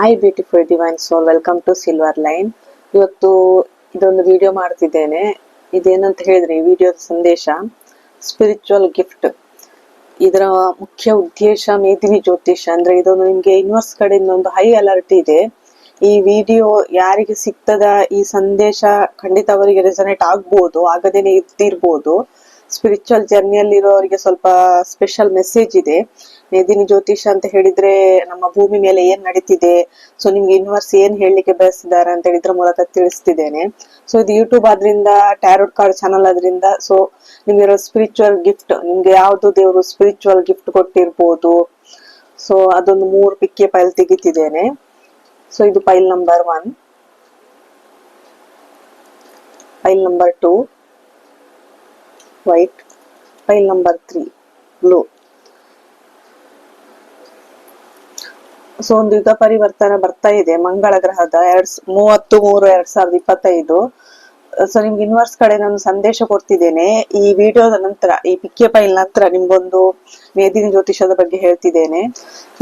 Hi beautiful divine soul welcome to silver line ಇವತ್ತು ಇದೊಂದು video ಮಾಡ್ತಿದ್ದೇನೆ. ಇದೇನಂತ ಹೇಳಿದ್ರೆ, ಈ ವಿಡಿಯೋದ ಸಂದೇಶ ಸ್ಪಿರಿಚುವಲ್ ಗಿಫ್ಟ್ ಇದರ ಮುಖ್ಯ ಉದ್ದೇಶ, ಮೇದಿನಿ ಜ್ಯೋತಿಷ. ಅಂದ್ರೆ ಇದೊಂದು ನಿಮ್ಗೆ ಯೂನಿವರ್ಸ್ ಕಡೆಯಿಂದ ಒಂದು ಹೈ ಅಲರ್ಟ್ ಇದೆ. ಈ ವಿಡಿಯೋ ಯಾರಿಗೆ ಸಿಗ್ತದ, ಈ ಸಂದೇಶ ಖಂಡಿತ ಅವರಿಗೆ ರೆಸನೇಟ್ ಆಗ್ಬೋದು, ಆಗದೇನೆ ಇರ್ತಿರ್ಬೋದು. ಸ್ಪಿರಿಚುವಲ್ ಜರ್ನಿಯಲ್ಲಿರೋರಿಗೆ ಸ್ವಲ್ಪ ಸ್ಪೆಷಲ್ ಮೆಸೇಜ್ ಇದೆ. ಮೇದಿನಿ ಜ್ಯೋತಿಷ ಅಂತ ಹೇಳಿದ್ರೆ ನಮ್ಮ ಭೂಮಿ ಮೇಲೆ ಏನ್ ನಡೀತಿದೆ ಸೊ ನಿಮ್ಗೆ ಯೂನಿವರ್ಸ್ ಏನ್ ಹೇಳಲಿಕ್ಕೆ ಬಯಸಿದ್ದಾರೆ ಅಂತ ಹೇಳಿದ್ರ ಮೂಲಕ ತಿಳಿಸ್ತಿದ್ದೇನೆ. ಸೊ ಇದು ಯೂಟ್ಯೂಬ್ ಆದ್ರಿಂದ ಟ್ಯಾರೋಟ್ ಕಾರ್ಡ್ ಚಾನಲ್ ಆದ್ರಿಂದ ಸೊ ನಿಮ್ಗೆ ಸ್ಪಿರಿಚುವಲ್ ಗಿಫ್ಟ್ ನಿಮ್ಗೆ ಯಾವ್ದು ದೇವರು ಸ್ಪಿರಿಚುವಲ್ ಗಿಫ್ಟ್ ಕೊಟ್ಟಿರ್ಬೋದು. ಸೊ ಅದೊಂದು ಮೂರು ಪಿಕ್ಕೆ ಫೈಲ್ ತೆಗಿತಿದ್ದೇನೆ. ಸೊ ಇದು pile number one pile number two white pile number three blue so ಒಂದು ಯುಗ ಪರಿವರ್ತನೆ ಬರ್ತಾ ಇದೆ. ಮಂಗಳ ಗ್ರಹದ ಎರಡ್ ಮೂವತ್ತು ಮೂರು ಎರಡ್ ಸಾವಿರದ ಇಪ್ಪತ್ತೈದು. ಸೊ ನಿಮ್ಗೆ ಇನ್ವರ್ಸ್ ಕಡೆ ನಾನು ಸಂದೇಶ ಕೊಡ್ತಿದ್ದೇನೆ. ಈ ವಿಡಿಯೋದ ನಂತರ, ಈ ಪಿಕ್ಕೆ ಫೈಲ್ ನಂತರ ನಿಮ್ಗೊಂದು ಮೇದಿನ ಜ್ಯೋತಿಷದ ಬಗ್ಗೆ ಹೇಳ್ತಿದ್ದೇನೆ.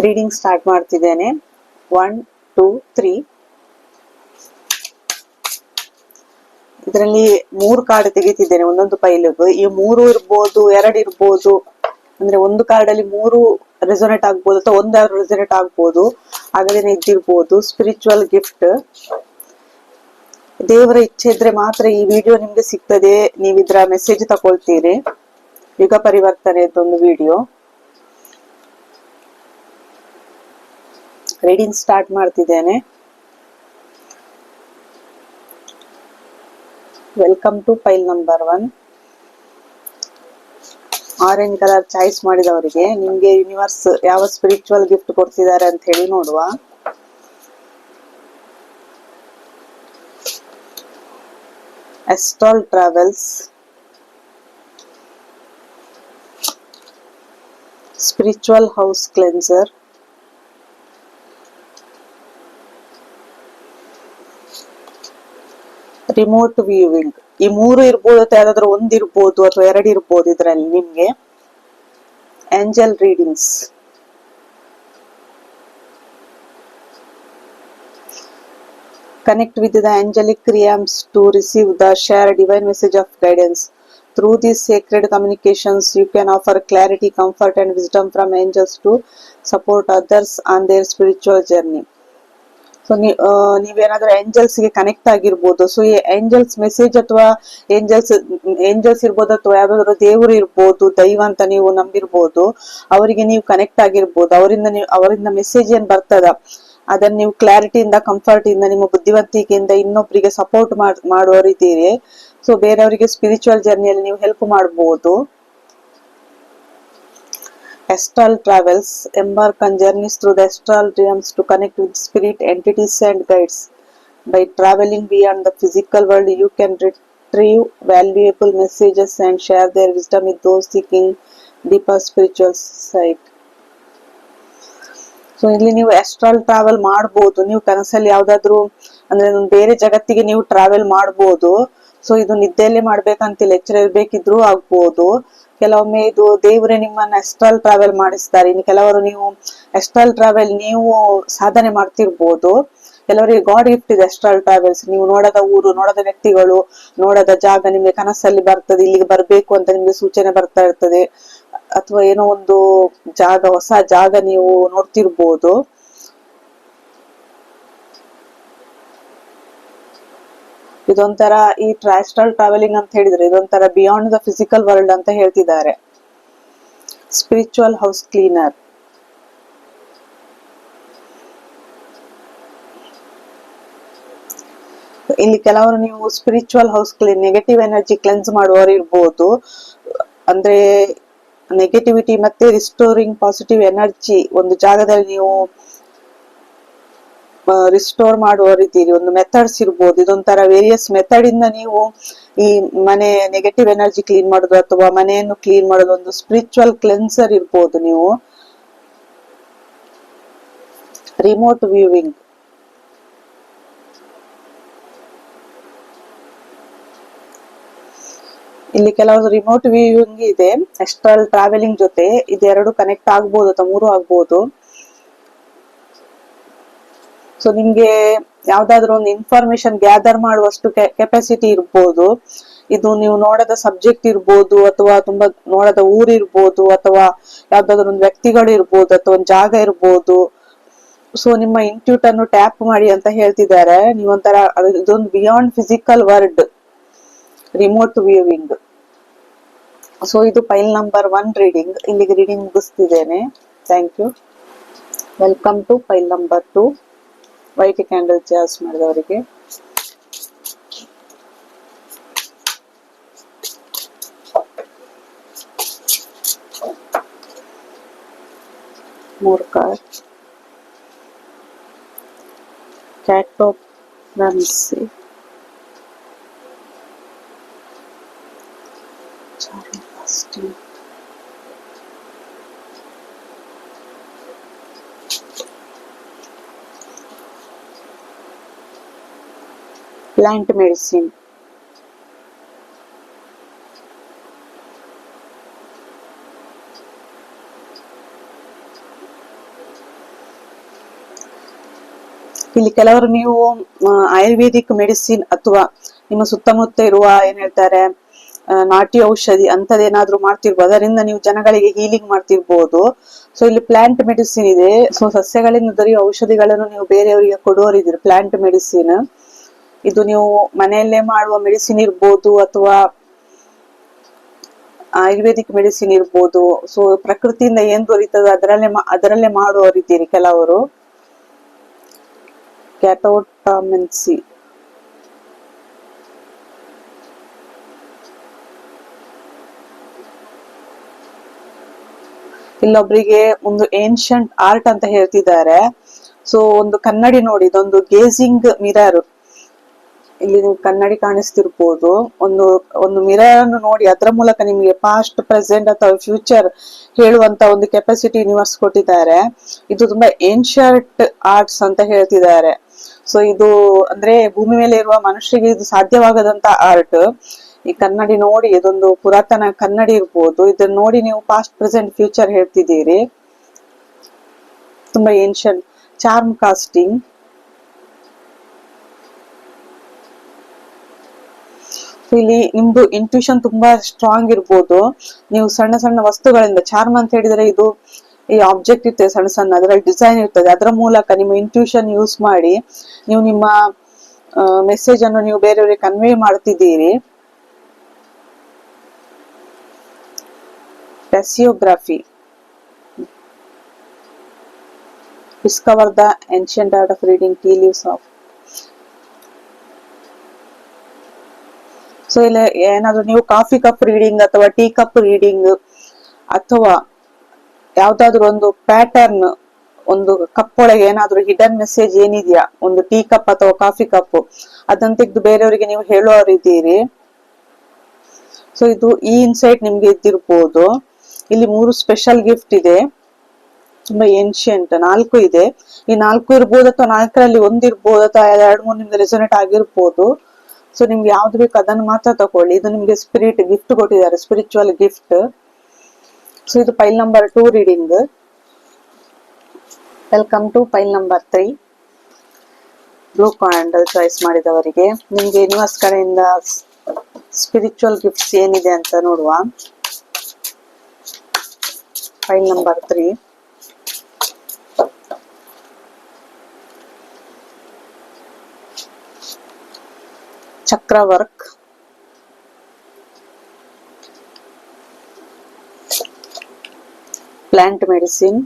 ರೀಡಿಂಗ್ ಸ್ಟಾರ್ಟ್ ಮಾಡ್ತಿದ್ದೇನೆ. ಒನ್ ಟೂ ತ್ರೀ ಇದರಲ್ಲಿ ಮೂರು ಕಾರ್ಡ್ ತೆಗಿತಿದ್ದೇನೆ, ಒಂದೊಂದು ಪೈಲಿಗೂ. ಈ ಮೂರು ಇರ್ಬೋದು, ಎರಡು ಇರ್ಬೋದು, ಅಂದ್ರೆ ಒಂದು ಕಾರ್ಡ್ ಅಲ್ಲಿ ಮೂರು ರೆಸೊನೇಟ್ ಆಗ್ಬೋದು ಅಥವಾ ಒಂದಾದ್ರು ರೆಸೊನೇಟ್ ಆಗ್ಬೋದು ಆಗದೇನೆ ಇದ್ದಿರ್ಬೋದು. ಸ್ಪಿರಿಚುವಲ್ ಗಿಫ್ಟ್ ದೇವರ ಇಚ್ಛೆ ಇದ್ರೆ ಮಾತ್ರ ಈ ವಿಡಿಯೋ ನಿಮ್ಗೆ ಸಿಗ್ತದೆ. ನೀವು ಇದ್ರ ಮೆಸೇಜ್ ತಗೊಳ್ತೀರಿ ಯುಗ ಪರಿವರ್ತನೆ ಒಂದು ವಿಡಿಯೋ ರೀಡಿಂಗ್ ಸ್ಟಾರ್ಟ್ ಮಾಡ್ತಿದ್ದೇನೆ. Welcome to pile number one orange colour choice ಮಾಡಿದವರಿಗೆ ನಿಮ್ಗೆ ಯೂನಿವರ್ಸ್ ಯಾವ ಸ್ಪಿರಿಚುವಲ್ ಗಿಫ್ಟ್ ಕೊಡ್ತಿದ್ದಾರೆ ಅಂತ ಹೇಳಿ ನೋಡುವ. Astral travels spiritual house cleanser remote viewing ಈ ಮೂರು ಇರ್ಬೋದು ಅಥವಾ ಯಾವ್ದಾದ್ರು ಒಂದಿರ್ಬೋದು ಅಥವಾ ಎರಡು ಎರಡಿರ್ಬೋದು ಇದರಲ್ಲಿ ನಿಮ್ಗೆ. Angel readings connect with the angelic realms to receive the share divine message of guidance through this sacred communications you can offer clarity comfort and wisdom from angels to support others on their spiritual journey so ನೀವೇನಾದ್ರೂ ಏಂಜಲ್ಸ್ಗೆ connect ಆಗಿರ್ಬೋದು. So ಈ angels message ಅಥವಾ angels angels ಇರ್ಬೋದು ಅಥವಾ ಯಾವ್ದಾದ್ರು ದೇವರು ಇರ್ಬೋದು, ದೈವ ಅಂತ ನೀವು ನಂಬಿರ್ಬೋದು, ಅವರಿಗೆ ನೀವು ಕನೆಕ್ಟ್ ಆಗಿರ್ಬೋದು. ಅವರಿಂದ ನೀವು, ಅವರಿಂದ ಮೆಸೇಜ್ ಏನ್ ಬರ್ತದ? ಅದನ್ನ ನೀವು ಕ್ಲಾರಿಟಿಯಿಂದ ಕಂಫರ್ಟ್ ಇಂದ ನಿಮ್ಮ ಬುದ್ಧಿವಂತಿಕೆಯಿಂದ ಇನ್ನೊಬ್ಬರಿಗೆ ಸಪೋರ್ಟ್ ಮಾಡುವವರಿದ್ದೀರಿ. ಸೊ ಬೇರೆಯವರಿಗೆ ಸ್ಪಿರಿಚುವಲ್ ಜರ್ನಿಯಲ್ಲಿ ನೀವು ಹೆಲ್ಪ್ ಮಾಡಬಹುದು Astral travels embark on journeys through the astral realms to connect with spirit entities and guides. By traveling beyond the physical world, you can retrieve valuable messages and share their wisdom with those seeking deeper spiritual sight. So ಇಲ್ಲಿ ನೀವು ಎಸ್ಟ್ರಲ್ travel ಮಾಡಬಹುದು ನೀವು ಕನಸಲ್ಲಿ ಯಾವ್ದಾದ್ರು ಅಂದ್ರೆ ಬೇರೆ ಜಗತ್ತಿಗೆ ನೀವು ಟ್ರಾವೆಲ್ ಮಾಡಬಹುದು ಸೊ ಇದು ನಿದ್ದೆಯಲ್ಲೇ ಮಾಡ್ಬೇಕಂತಿಲ್ಲ ಎಚ್ಚರ ಇರ್ಬೇಕಿದ್ರು ಆಗ್ಬೋದು ಕೆಲವೊಮ್ಮೆ ಇದು ದೇವರೇ ನಿಮ್ಮನ್ನ ಎಸ್ಟ್ರಾಲ್ ಟ್ರಾವೆಲ್ ಮಾಡಿಸ್ತಾರೆ. ಇನ್ನು ಕೆಲವರು ನೀವು ಎಸ್ಟ್ರಾಲ್ ಟ್ರಾವೆಲ್ ನೀವು ಸಾಧನೆ ಮಾಡ್ತಿರ್ಬೋದು. ಕೆಲವರಿಗೆ ಗಾಡ್ ಗಿಫ್ಟ್ ಇದೆ ಎಸ್ಟ್ರಾಲ್ ಟ್ರಾವೆಲ್ಸ್ ನೀವು ನೋಡದ ಊರು, ನೋಡದ ವ್ಯಕ್ತಿಗಳು, ನೋಡದ ಜಾಗ ನಿಮಗೆ ಕನಸಲ್ಲಿ ಬರ್ತದೆ, ಇಲ್ಲಿಗೆ ಬರಬೇಕು ಅಂತ ನಿಮಗೆ ಸೂಚನೆ ಬರ್ತಾ ಇರ್ತದೆ. ಅಥವಾ ಏನೋ ಒಂದು ಜಾಗ, ಹೊಸ ಜಾಗ ನೀವು ನೋಡ್ತಿರ್ಬೋದು. ಇದೊಂಥರ ಈ ಟ್ರಾಸ್ಟಲ್ ಟ್ರಾವೆಲಿಂಗ್ ಅಂತ ಹೇಳಿದ್ರೆ ಇದೊಂಥರ ಬಿಯಾಂಡ್ ದ ಫಿಸಿಕಲ್ ವರ್ಲ್ಡ್ ಅಂತ ಹೇಳ್ತಿದ್ದಾರೆ. Spiritual house cleaner. ಇಲ್ಲಿ ಕೆಲವರು ನೀವು spiritual house clean negative energy cleanse ಮಾಡುವವರು ಇರ್ಬೋದು. ಅಂದ್ರೆ ನೆಗೆಟಿವಿಟಿ ಮತ್ತೆ ರಿಸ್ಟೋರಿಂಗ್ ಪಾಸಿಟಿವ್ ಎನರ್ಜಿ ಒಂದು ಜಾಗದಲ್ಲಿ ನೀವು ರಿಸ್ಟೋರ್ ಮಾಡುವ ರೀತಿ ಒಂದು ಮೆಥಡ್ಸ್ ಇರ್ಬೋದು. ಇದೊಂಥರ ವೇರಿಯಸ್ ಮೆಥಡ್ ಇಂದ ನೀವು ಈ ಮನೆ ನೆಗೆಟಿವ್ ಎನರ್ಜಿ ಕ್ಲೀನ್ ಮಾಡೋದು ಅಥವಾ ಮನೆಯನ್ನು ಕ್ಲೀನ್ ಮಾಡೋದು ಒಂದು ಸ್ಪಿರಿಚುವಲ್ ಕ್ಲೆನ್ಸರ್ ಇರ್ಬೋದು ನೀವು. ರಿಮೋಟ್ ವ್ಯೂವಿಂಗ್ ಇಲ್ಲಿ ಕೆಲವೊಂದು ರಿಮೋಟ್ ವ್ಯೂವಿಂಗ್ ಇದೆ. ಎಸ್ಟ್ರಲ್ ಟ್ರಾವೆಲಿಂಗ್ ಜೊತೆ. ಇದೆರಡು ಕನೆಕ್ಟ್ ಆಗ್ಬೋದು ಅಥವಾ ಮೂರು ಆಗ್ಬೋದು. ಸೊ ನಿಮ್ಗೆ ಯಾವ್ದಾದ್ರು ಒಂದು ಇನ್ಫಾರ್ಮೇಶನ್ ಗ್ಯಾದರ್ ಮಾಡುವಷ್ಟು ಕೆಪಾಸಿಟಿ ಇರ್ಬೋದು. ಇದು ನೀವು ನೋಡದ ಸಬ್ಜೆಕ್ಟ್ ಇರ್ಬೋದು, ಅಥವಾ ತುಂಬಾ ನೋಡದ ಊರ್ ಇರ್ಬೋದು, ಅಥವಾ ಯಾವ್ದಾದ್ರು ಒಂದು ವ್ಯಕ್ತಿಗಳು ಇರ್ಬೋದು, ಅಥವಾ ಒಂದು ಜಾಗ ಇರ್ಬೋದು. ಸೊ ನಿಮ್ಮ ಇಂಟ್ಯೂಟ್ ಅನ್ನು ಟ್ಯಾಪ್ ಮಾಡಿ ಅಂತ ಹೇಳ್ತಿದ್ದಾರೆ. ನೀವೊಂಥರ ಇದೊಂದು beyond physical world remote viewing so ಇದು ಫೈಲ್ ನಂಬರ್ ಒನ್ ರೀಡಿಂಗ್ ಇಲ್ಲಿಗೆ reading ಮುಗಿಸ್ತಿದ್ದೇನೆ. Thank you welcome to pile number two white candle charge ಮಾಡಿದವರಿಗೆ. ಮೂರು card catoptromancy Charlie Austin. Plant medicine. ಇಲ್ಲಿ ಕೆಲವರು ನೀವು ಆಯುರ್ವೇದಿಕ್ ಮೆಡಿಸಿನ್ ಅಥವಾ ನಿಮ್ಮ ಸುತ್ತಮುತ್ತ ಇರುವ ಏನ್ ಹೇಳ್ತಾರೆ ನಾಟಿ ಔಷಧಿ ಅಂತದೇನಾದ್ರೂ ಮಾಡ್ತಿರ್ಬೋದು. ಅದರಿಂದ ನೀವು ಜನಗಳಿಗೆ ಹೀಲಿಂಗ್ ಮಾಡ್ತಿರ್ಬೋದು. ಸೊ ಇಲ್ಲಿ ಪ್ಲಾಂಟ್ ಮೆಡಿಸಿನ್ ಇದೆ. ಸೊ ಸಸ್ಯಗಳಿಂದ ದೊರೆಯುವ ಔಷಧಿಗಳನ್ನು ನೀವು ಬೇರೆಯವರಿಗೆ ಕೊಡುವರಿದ್ದೀರಿ ಪ್ಲಾಂಟ್ ಮೆಡಿಸಿನ್ ಇದು ನೀವು ಮನೆಯಲ್ಲೇ ಮಾಡುವ ಮೆಡಿಸಿನ್ ಇರ್ಬೋದು ಅಥವಾ ಆಯುರ್ವೇದಿಕ್ ಮೆಡಿಸಿನ್ ಇರ್ಬೋದು. ಸೊ ಪ್ರಕೃತಿಯಿಂದ ಏನ್ ದೊರೀತದ ಅದರಲ್ಲೇ ಅದರಲ್ಲೇ ಮಾಡುವವರಿದ್ದೀರಿ ಕೆಲವರು. ಕ್ಯಾಟೋಟಾಮೆನ್ಸಿ ಇಲ್ಲೊಬ್ರಿಗೆ ಒಂದು ಏನ್ಷಂಟ್ ಆರ್ಟ್ ಅಂತ ಹೇಳ್ತಿದ್ದಾರೆ. ಸೊ ಒಂದು ಕನ್ನಡಿ ನೋಡಿ, ಇದೊಂದು ಗೇಜಿಂಗ್ ಮಿರರ್. ಇಲ್ಲಿ ನೀವು ಕನ್ನಡಿ ಕಾಣಿಸ್ತಿರ್ಬೋದು. ಒಂದು ಒಂದು ಮಿರರ್ ಅನ್ನು ನೋಡಿ, ಅದರ ಮೂಲಕ ನಿಮಗೆ ಪಾಸ್ಟ್ ಪ್ರೆಸೆಂಟ್ ಅಥವಾ ಫ್ಯೂಚರ್ ಹೇಳುವಂತ ಒಂದು ಕೆಪಾಸಿಟಿ ಯೂನಿವರ್ಸ್ ಕೊಟ್ಟಿದ್ದಾರೆ. ಇದು ತುಂಬಾ ಏನ್ಶರ್ಟ್ ಆರ್ಟ್ಸ್ ಅಂತ ಹೇಳ್ತಿದ್ದಾರೆ. ಸೊ ಇದು ಅಂದ್ರೆ ಭೂಮಿ ಮೇಲೆ ಇರುವ ಮನುಷ್ಯರಿಗೆ ಇದು ಸಾಧ್ಯವಾಗದಂತ ಆರ್ಟ್ ಈ ಕನ್ನಡಿ ನೋಡಿ, ಇದೊಂದು ಪುರಾತನ ಕನ್ನಡಿ ಇರ್ಬೋದು. ಇದನ್ನ ನೋಡಿ ನೀವು ಪಾಸ್ಟ್ ಪ್ರೆಸೆಂಟ್ ಫ್ಯೂಚರ್ ಹೇಳ್ತಿದ್ದೀರಿ. ತುಂಬಾ ಏನ್ಷಂಟ್ ಚಾರ್ಮ್ ಕಾಸ್ಟಿಂಗ್ ಇಲ್ಲಿ ನಿಮ್ದು ಇಂಟ್ಯೂಷನ್ ತುಂಬಾ ಸ್ಟ್ರಾಂಗ್ ಇರ್ಬೋದು. ನೀವು ಸಣ್ಣ ಸಣ್ಣ ವಸ್ತುಗಳಿಂದ ಚಾರ್ಮ್ ಅಂತ ಹೇಳಿದ್ರೆ ಇದು ಈ ಆಬ್ಜೆಕ್ಟ್ ಇರ್ತದೆ ಸಣ್ಣ ಸಣ್ಣ, ಅದರಲ್ಲಿ ಡಿಸೈನ್ ಇರ್ತದೆ. ಅದರ ಮೂಲಕ ನಿಮ್ಮ ಇಂಟ್ಯೂಷನ್ ಯೂಸ್ ಮಾಡಿ, ನೀವು ನಿಮ್ಮ ಮೆಸೇಜ್ ಅನ್ನು ನೀವು ಬೇರೆಯವರಿಗೆ ಕನ್ವೇ ಮಾಡ್ತಿದ್ದೀರಿ. Tasseography discover the ancient art of reading tea leaves of so ಇಲ್ಲ, ಏನಾದ್ರು ನೀವು ಕಾಫಿ ಕಪ್ ರೀಡಿಂಗ್ ಅಥವಾ ಟೀ ಕಪ್ ರೀಡಿಂಗ್ ಅಥವಾ ಯಾವ್ದಾದ್ರು ಒಂದು ಪ್ಯಾಟರ್ನ್ ಒಂದು ಕಪ್ ಒಳಗೆ ಏನಾದ್ರು ಹಿಡನ್ ಮೆಸೇಜ್ ಏನಿದೆಯಾ? ಒಂದು ಟೀ ಕಪ್ ಅಥವಾ ಕಾಫಿ ಕಪ್ ಅದನ್ನ ತೆಗೆದು ಬೇರೆಯವರಿಗೆ ನೀವು ಹೇಳುವವರಿದ್ದೀರಿ ಸೊ ಇದು ಈ ಇನ್ಸೈಟ್ ನಿಮ್ಗೆ ಇದ್ದಿರ್ಬೋದು. ಇಲ್ಲಿ ಮೂರು ಸ್ಪೆಷಲ್ ಗಿಫ್ಟ್ ಇದೆ. ತುಂಬಾ ಏನ್ಶಿಯಂಟ್ ನಾಲ್ಕು ಇದೆ. ಈ ನಾಲ್ಕು ಇರ್ಬೋದು ಅಥವಾ ನಾಲ್ಕರಲ್ಲಿ ಒಂದಿರ್ಬೋದು ಅಥವಾ ಎರಡು, ಮೂರು ನಿಮ್ಗೆ ರೆಸೊನೇಟ್ ಆಗಿರ್ಬೋದು. ಸೊ ನಿಮ್ಗೆ ಯಾವ್ದು ಬೇಕು ಅದನ್ನು ಮಾತ್ರ ತಗೊಳ್ಳಿ ಇದು ನಿಮ್ಗೆ ಸ್ಪಿರಿಟ್ ಗಿಫ್ಟ್ ಕೊಟ್ಟಿದ್ದಾರೆ. ಸ್ಪಿರಿಚುವಲ್ ಗಿಫ್ಟ್ ಸೊ ಇದು pile number two reading welcome to pile number three blue candle choice ಮಾಡಿದವರಿಗೆ. ನಿಮ್ಗೆ ಯೂನಿವರ್ಸ್ ಕಡೆಯಿಂದ ಸ್ಪಿರಿಚುವಲ್ ಗಿಫ್ಟ್ಸ್ ಏನಿದೆ ಅಂತ ನೋಡುವ. Pile number three chakra work plant medicine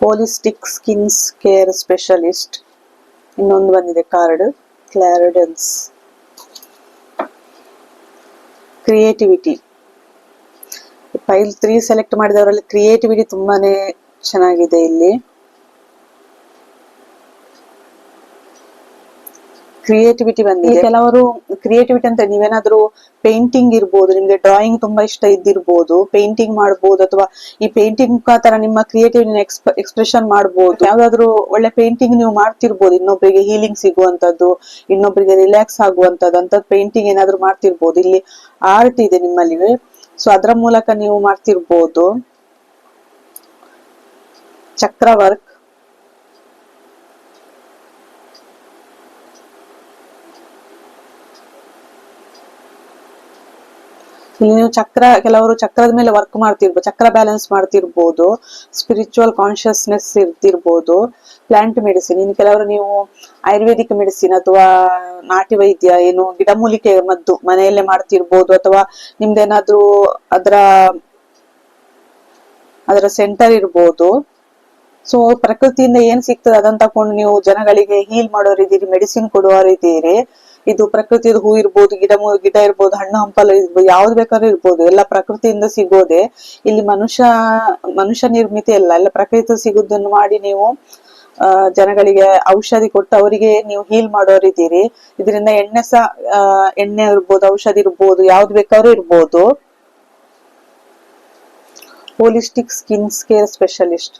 holistic skins care specialist ಇನ್ನೊಂದು ಬಂದಿದೆ card clairaudience creativity pile three select ಮಾಡಿದವರಲ್ಲಿ creativity ತುಂಬಾನೇ ಚೆನ್ನಾಗಿದೆ ಇಲ್ಲಿ. ಕ್ರಿಯೇಟಿವಿಟಿ ಬಂದಿದೆ. ಕೆಲವರು ಕ್ರಿಯೇಟಿವಿಟಿ ಅಂತ ನೀವೇನಾದ್ರೂ ಪೇಂಟಿಂಗ್ ಇರ್ಬೋದು, ನಿಮ್ಗೆ ಡ್ರಾಯಿಂಗ್ ತುಂಬಾ ಇಷ್ಟ ಇದ್ದಿರ್ಬೋದು ಪೇಂಟಿಂಗ್ ಮಾಡ್ಬೋದು ಅಥವಾ ಈ ಪೇಂಟಿಂಗ್ ಮುಖಾಂತರ ನಿಮ್ಮ ಕ್ರಿಯೇಟಿವಿಟಿ ಎಕ್ಸ್ಪ್ರೆಷನ್ ಮಾಡ್ಬೋದು. ಯಾವ್ದಾದ್ರು ಒಳ್ಳೆ ಪೇಂಟಿಂಗ್ ನೀವು ಮಾಡ್ತಿರ್ಬೋದು ಇನ್ನೊಬ್ಬರಿಗೆ ಹೀಲಿಂಗ್ ಸಿಗುವಂತದ್ದು ಇನ್ನೊಬ್ಬರಿಗೆ ರಿಲ್ಯಾಕ್ಸ್ ಆಗುವಂತದ್ದು ಅಂತ ಪೇಂಟಿಂಗ್ ಏನಾದ್ರು ಮಾಡ್ತಿರ್ಬೋದು. ಇಲ್ಲಿ ಆರ್ಟ್ ಇದೆ ನಿಮ್ಮಲ್ಲಿ ಸೊ ಅದರ ಮೂಲಕ ನೀವು ಮಾಡ್ತಿರ್ಬೋದು. ಚಕ್ರ ವರ್ಕ್ ಇಲ್ಲಿ ನೀವು ಚಕ್ರ, ಕೆಲವರು ಚಕ್ರದ ಮೇಲೆ ವರ್ಕ್ ಮಾಡ್ತಿರ್ಬೋದು ಚಕ್ರ ಬ್ಯಾಲೆನ್ಸ್ ಮಾಡ್ತಿರ್ಬೋದು ಸ್ಪಿರಿಚುವಲ್ ಕಾನ್ಶಿಯಸ್ನೆಸ್ ಇರ್ತಿರ್ಬೋದು ಪ್ಲಾಂಟ್ ಮೆಡಿಸಿನ್ ಇನ್ನು ಕೆಲವರು ನೀವು ಆಯುರ್ವೇದಿಕ್ ಮೆಡಿಸಿನ್ ಅಥವಾ ನಾಟಿ ವೈದ್ಯ, ಏನು ಗಿಡಮೂಲಿಕೆ ಮದ್ದು ಮನೆಯಲ್ಲೇ ಮಾಡ್ತಿರ್ಬೋದು ಅಥವಾ ನಿಮ್ದೇನಾದ್ರೂ ಅದರ ಅದರ ಸೆಂಟರ್ ಇರ್ಬೋದು. ಸೊ ಪ್ರಕೃತಿಯಿಂದ ಏನ್ ಸಿಗ್ತದೆ ಅದನ್ನ ತಕೊಂಡು ನೀವು ಜನಗಳಿಗೆ ಹೀಲ್ ಮಾಡೋರಿದ್ದೀರಿ ಮೆಡಿಸಿನ್ ಕೊಡುವವರಿದ್ದೀರಿ. ಇದು ಪ್ರಕೃತಿಯ ಹೂ ಇರ್ಬೋದು, ಗಿಡ ಗಿಡ ಇರ್ಬೋದು, ಹಣ್ಣು, ಹಂಪಲು ಇರ್ಬೋದು ಯಾವ್ದು ಬೇಕಾದ್ರೂ ಇರ್ಬೋದು. ಎಲ್ಲ ಪ್ರಕೃತಿಯಿಂದ ಸಿಗೋದೆ. ಇಲ್ಲಿ ಮನುಷ್ಯ ಮನುಷ್ಯ ನಿರ್ಮಿತಿ ಅಲ್ಲ, ಎಲ್ಲ ಪ್ರಕೃತಿ ಸಿಗುದನ್ನು ಮಾಡಿ ನೀವು ಜನಗಳಿಗೆ ಔಷಧಿ ಕೊಟ್ಟು ಅವರಿಗೆ ನೀವು ಹೀಲ್ ಮಾಡೋರಿದ್ದೀರಿ ಇದರಿಂದ ಎಣ್ಣೆ ಸಹ ಎಣ್ಣೆ ಇರ್ಬೋದು, ಔಷಧಿ ಇರ್ಬೋದು, ಯಾವ್ದು ಬೇಕಾದ್ರೂ ಇರ್ಬೋದು. Holistic skin care specialist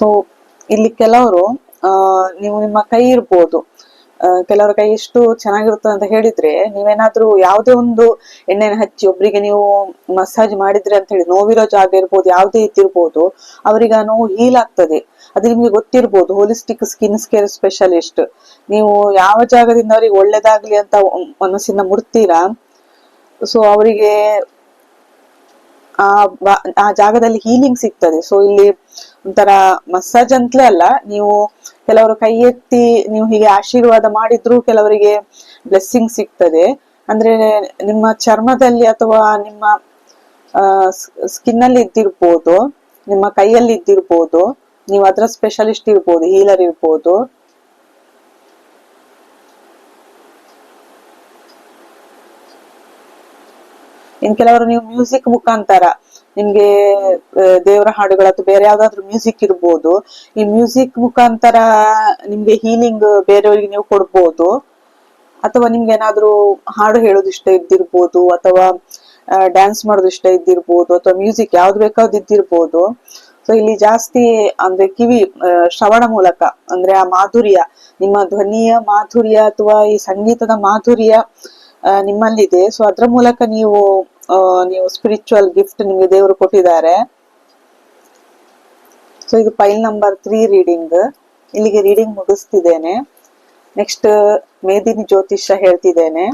so ಇಲ್ಲಿ ಕೆಲವರು ನೀವು ನಿಮ್ಮ ಕೈ ಇರ್ಬೋದು. ಕೆಲವರ ಕೈ ಎಷ್ಟು ಚೆನ್ನಾಗಿರುತ್ತೆ ಅಂತ ಹೇಳಿದ್ರೆ, ನೀವೇನಾದ್ರೂ ಯಾವುದೇ ಒಂದು ಎಣ್ಣೆನ ಹಚ್ಚಿ ಒಬ್ಬರಿಗೆ ನೀವು ಮಸಾಜ್ ಮಾಡಿದ್ರೆ ಅಂತ ಹೇಳಿ, ನೋವಿರೋ ಜಾಗ ಇರ್ಬೋದು, ಯಾವುದೇ ಇದ್ದಿರ್ಬೋದು ಅವರಿಗೆ ಆ ನೋವು ಹೀಲ್ ಆಗ್ತದೆ. ಅದು ನಿಮ್ಗೆ ಗೊತ್ತಿರ್ಬೋದು ಹೋಲಿಸ್ಟಿಕ್ ಸ್ಕಿನ್ ಕೇರ್ ಸ್ಪೆಷಲಿಸ್ಟ್ ನೀವು ಯಾವ ಜಾಗದಿಂದ ಅವರಿಗೆ ಒಳ್ಳೇದಾಗ್ಲಿ ಅಂತ ಮನಸ್ಸಿಂದ ಮುಡ್ತೀರಾ ಸೊ ಅವರಿಗೆ ಆ ಆ ಜಾಗದಲ್ಲಿ ಹೀಲಿಂಗ್ ಸಿಗ್ತದೆ. ಸೊ ಇಲ್ಲಿ ಒಂಥರ ಮಸಾಜ್ ಅಂತಲೇ ಅಲ್ಲ, ನೀವು ಕೆಲವರು ಕೈ ಎತ್ತಿ ನೀವು ಹೀಗೆ ಆಶೀರ್ವಾದ ಮಾಡಿದ್ರು ಕೆಲವರಿಗೆ ಬ್ಲೆಸ್ಸಿಂಗ್ ಸಿಗ್ತದೆ. ಅಂದ್ರೆ ನಿಮ್ಮ ಚರ್ಮದಲ್ಲಿ ಅಥವಾ ನಿಮ್ಮ ಸ್ಕಿನ್ ಅಲ್ಲಿ ಇದ್ದಿರ್ಬೋದು, ನಿಮ್ಮ ಕೈಯಲ್ಲಿ ಇದ್ದಿರ್ಬೋದು, ನೀವು ಅದರ ಸ್ಪೆಷಲಿಸ್ಟ್ ಇರ್ಬೋದು ಹೀಲರ್ ಇರ್ಬೋದು. ಇನ್ ಕೆಲವರು ನೀವು ಮ್ಯೂಸಿಕ್ ಮುಖಾಂತರ ನಿಮ್ಗೆ ದೇವರ ಹಾಡುಗಳು ಅಥವಾ ಬೇರೆ ಯಾವ್ದಾದ್ರು ಮ್ಯೂಸಿಕ್ ಇರ್ಬೋದು, ಈ ಮ್ಯೂಸಿಕ್ ಮುಖಾಂತರ ನಿಮ್ಗೆ ಹೀಲಿಂಗ್ ಬೇರೆಯವರಿಗೆ ನೀವು ಕೊಡ್ಬೋದು. ಅಥವಾ ನಿಮ್ಗೆ ಏನಾದ್ರೂ ಹಾಡು ಹೇಳೋದು ಇಷ್ಟ ಇದ್ದಿರ್ಬೋದು, ಅಥವಾ ಡ್ಯಾನ್ಸ್ ಮಾಡೋದು ಇಷ್ಟ ಇದ್ದಿರ್ಬೋದು, ಅಥವಾ ಮ್ಯೂಸಿಕ್ ಯಾವ್ದು ಬೇಕಾದ್ ಇದ್ದಿರ್ಬೋದು. ಸೊ ಇಲ್ಲಿ ಜಾಸ್ತಿ ಅಂದ್ರೆ ಕಿವಿ ಶ್ರವಣ ಮೂಲಕ, ಅಂದ್ರೆ ಆ ಮಾಧುರ್ಯ, ನಿಮ್ಮ ಧ್ವನಿಯ ಮಾಧುರ್ಯ ಅಥವಾ ಈ ಸಂಗೀತದ ಮಾಧುರ್ಯ ನಿಮ್ಮಲ್ಲಿದೆ. ಸೊ ಅದ್ರ ಮೂಲಕ ನೀವು ನೀವು ಸ್ಪಿರಿಚುವಲ್ ಗಿಫ್ಟ್ ನಿಮಗೆ ದೇವರು ಕೊಟ್ಟಿದ್ದಾರೆ. ಸೊ ಇದು ಫೈಲ್ ನಂಬರ್ ತ್ರೀ ರೀಡಿಂಗ್ ಇಲ್ಲಿಗೆ ರೀಡಿಂಗ್ ಮುಗಿಸ್ತಿದ್ದೇನೆ. ನೆಕ್ಸ್ಟ್ ಮೇದಿನಿ ಜ್ಯೋತಿಷ್ಯ ಹೇಳ್ತಿದ್ದೇನೆ.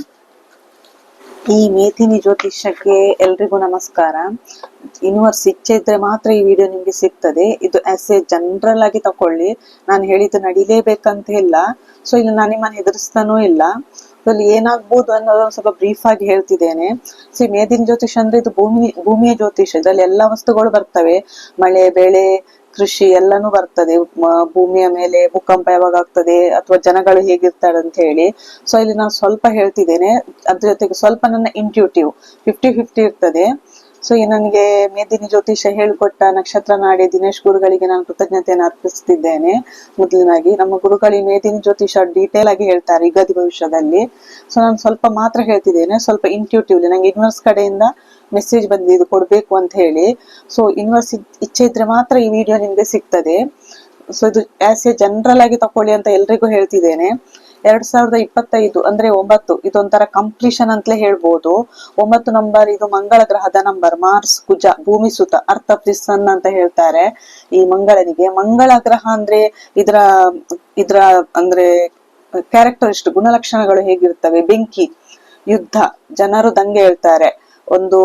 ಈ ಮೇದಿನಿ ಜ್ಯೋತಿಷ್ಯಕ್ಕೆ ಎಲ್ರಿಗೂ ನಮಸ್ಕಾರ. ಯೂನಿವರ್ಸ್ ಇಚ್ಛೆ ಇದ್ರೆ ಮಾತ್ರ ಈ ವಿಡಿಯೋ ನಿಮ್ಗೆ ಸಿಗ್ತದೆ. ಇದು ಆಸ್ ಎ ಜನರಲ್ ಆಗಿ ತಕೊಳ್ಳಿ. ನಾನು ಹೇಳಿದ್ದು ನಡಿಲೇಬೇಕಂತ ಇಲ್ಲ. ಸೊ ಇಲ್ಲಿ ನಾನು ನಿಮ್ಮನ್ನು ಎದುರಿಸ್ತಾನೂ ಇಲ್ಲ. ಅದ್ರಲ್ಲಿ ಏನಾಗ್ಬೋದು ಅನ್ನೋದನ್ನ ಸ್ವಲ್ಪ ಬ್ರೀಫ್ ಆಗಿ ಹೇಳ್ತಿದ್ದೇನೆ. ಸಿ ಮೇದಿನ ಜ್ಯೋತಿಷ ಅಂದ್ರೆ ಇದು ಭೂಮಿ, ಭೂಮಿಯ ಜ್ಯೋತಿಷ. ಇದ್ರಲ್ಲಿ ಎಲ್ಲಾ ವಸ್ತುಗಳು ಬರ್ತವೆ. ಮಳೆ, ಬೆಳೆ, ಕೃಷಿ ಎಲ್ಲಾನು ಬರ್ತದೆ. ಭೂಮಿಯ ಮೇಲೆ ಭೂಕಂಪ ಯಾವಾಗ ಆಗ್ತದೆ, ಅಥವಾ ಜನಗಳು ಹೇಗಿರ್ತಾರೆ ಅಂತ ಹೇಳಿ. ಸೊ ಇಲ್ಲಿ ನಾನು ಸ್ವಲ್ಪ ಹೇಳ್ತಿದ್ದೇನೆ. ಅದ್ರ ಜೊತೆಗೆ ಸ್ವಲ್ಪ ನನ್ನ ಇಂಟ್ಯೂಟಿವ್ ಫಿಫ್ಟಿ ಫಿಫ್ಟಿ ಇರ್ತದೆ. ಸೊ ಈ ನನಗೆ ಮೇದಿನಿ ಜ್ಯೋತಿಷ ಹೇಳಿಕೊಟ್ಟ ನಕ್ಷತ್ರ ನಾಡಿ ದಿನೇಶ್ ಗುರುಗಳಿಗೆ ನಾನು ಕೃತಜ್ಞತೆಯನ್ನು ಅರ್ಪಿಸ್ತಿದ್ದೇನೆ. ಮೊದಲನಾಗಿ ನಮ್ಮ ಗುರುಗಳು ಈ ಮೇದಿನಿ ಜ್ಯೋತಿಷ ಡೀಟೇಲ್ ಆಗಿ ಹೇಳ್ತಾರೆ ಯುಗಾದಿ ಭವಿಷ್ಯದಲ್ಲಿ. ಸೊ ನಾನು ಸ್ವಲ್ಪ ಮಾತ್ರ ಹೇಳ್ತಿದ್ದೇನೆ, ಸ್ವಲ್ಪ ಇಂಟ್ಯೂಟಿವ್ಲಿ ನಂಗೆ ಇನ್ವರ್ಸ್ ಕಡೆಯಿಂದ ಮೆಸೇಜ್ ಬಂದಿದೆ, ಇದು ಕೊಡಬೇಕು ಅಂತ ಹೇಳಿ. ಸೊ ಇನ್ವರ್ಸ್ ಇಚ್ಛೆ ಇದ್ರೆ ಮಾತ್ರ ಈ ವಿಡಿಯೋ ನಿಮಗೆ ಸಿಗ್ತದೆ. ಸೊ ಇದು ಆಸ್ ಎ ಜನರಲ್ ಆಗಿ ತಕೊಳ್ಳಿ ಅಂತ ಎಲ್ರಿಗೂ ಹೇಳ್ತಿದ್ದೇನೆ. ಎರಡ್ ಸಾವಿರದ ಇಪ್ಪತ್ತೈದು ಅಂದ್ರೆ ಒಂಬತ್ತು, ಇದೊಂಥರ ಕಂಪ್ಲೀಷನ್ ಅಂತಲೇ ಹೇಳ್ಬೋದು. ಒಂಬತ್ತು ನಂಬರ್ ಇದು ಮಂಗಳ ಗ್ರಹದ ನಂಬರ್ ಮಾರ್ಸ್ ಕುಜ, ಭೂಮಿ, ಸುತ ಅರ್ಥ ಪ್ರಿಸನ್ ಅಂತ ಹೇಳ್ತಾರೆ ಈ ಮಂಗಳನಿಗೆ. ಮಂಗಳ ಗ್ರಹ ಅಂದ್ರೆ ಇದರ ಇದರ ಅಂದ್ರೆ ಕ್ಯಾರೆಕ್ಟರ್ ಇಷ್ಟು, ಗುಣಲಕ್ಷಣಗಳು ಹೇಗಿರ್ತವೆ? ಬೆಂಕಿ, ಯುದ್ಧ, ಜನರು ದಂಗೆ ಹೇಳ್ತಾರೆ. ಒಂದು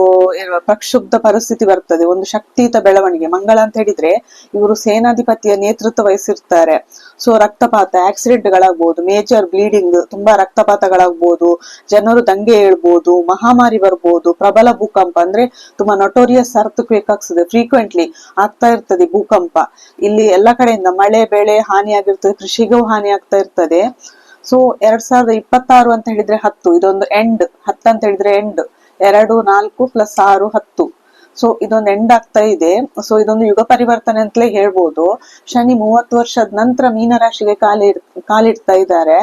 ಪ್ರಕ್ಷುಬ್ಧ ಪರಿಸ್ಥಿತಿ ಬರ್ತದೆ. ಒಂದು ಶಕ್ತಿಯುತ ಬೆಳವಣಿಗೆ. ಮಂಗಳ ಅಂತ ಹೇಳಿದ್ರೆ ಇವರು ಸೇನಾಧಿಪತಿಯ ನೇತೃತ್ವ ವಹಿಸಿರ್ತಾರೆ. ಸೊ ರಕ್ತಪಾತ ಆಕ್ಸಿಡೆಂಟ್ ಗಳಾಗ್ಬೋದು ಮೇಜರ್ ಬ್ಲೀಡಿಂಗ್ ತುಂಬಾ ರಕ್ತಪಾತಗಳಾಗ್ಬೋದು, ಜನರು ದಂಗೆ ಹೇಳ್ಬೋದು ಮಹಾಮಾರಿ ಬರ್ಬೋದು, ಪ್ರಬಲ ಭೂಕಂಪ ಅಂದ್ರೆ ತುಂಬಾ ನೊಟೋರಿಯಸ್ ಅರ್ಥ ಆಗ್ತದೆ. ಫ್ರೀಕ್ವೆಂಟ್ಲಿ ಆಗ್ತಾ ಇರ್ತದೆ ಭೂಕಂಪ. ಇಲ್ಲಿ ಎಲ್ಲ ಕಡೆಯಿಂದ ಮಳೆ, ಬೆಳೆ ಹಾನಿಯಾಗಿರ್ತದೆ, ಕೃಷಿಗೂ ಹಾನಿ ಆಗ್ತಾ ಇರ್ತದೆ. ಸೊ ಎರಡ್ ಸಾವಿರದ ಇಪ್ಪತ್ತಾರು ಅಂತ ಹೇಳಿದ್ರೆ ಹತ್ತು. ಇದೊಂದು ಎಂಡ್ ಹತ್ತು ಅಂತ ಹೇಳಿದ್ರೆ ಎಂಡ್ ಎರಡು, ನಾಲ್ಕು ಪ್ಲಸ್ ಆರು, ಹತ್ತು. ಸೊ ಇದೊಂದು ಎಂಡ್ ಆಗ್ತಾ ಇದೆ. ಸೊ ಇದೊಂದು ಯುಗ ಪರಿವರ್ತನೆ ಅಂತಲೇ ಹೇಳ್ಬೋದು. ಶನಿ ಮೂವತ್ತು ವರ್ಷದ ನಂತರ ಮೀನರಾಶಿಗೆ ಕಾಲಿಡ್ ಕಾಲಿಡ್ತಾ ಇದ್ದಾರೆ.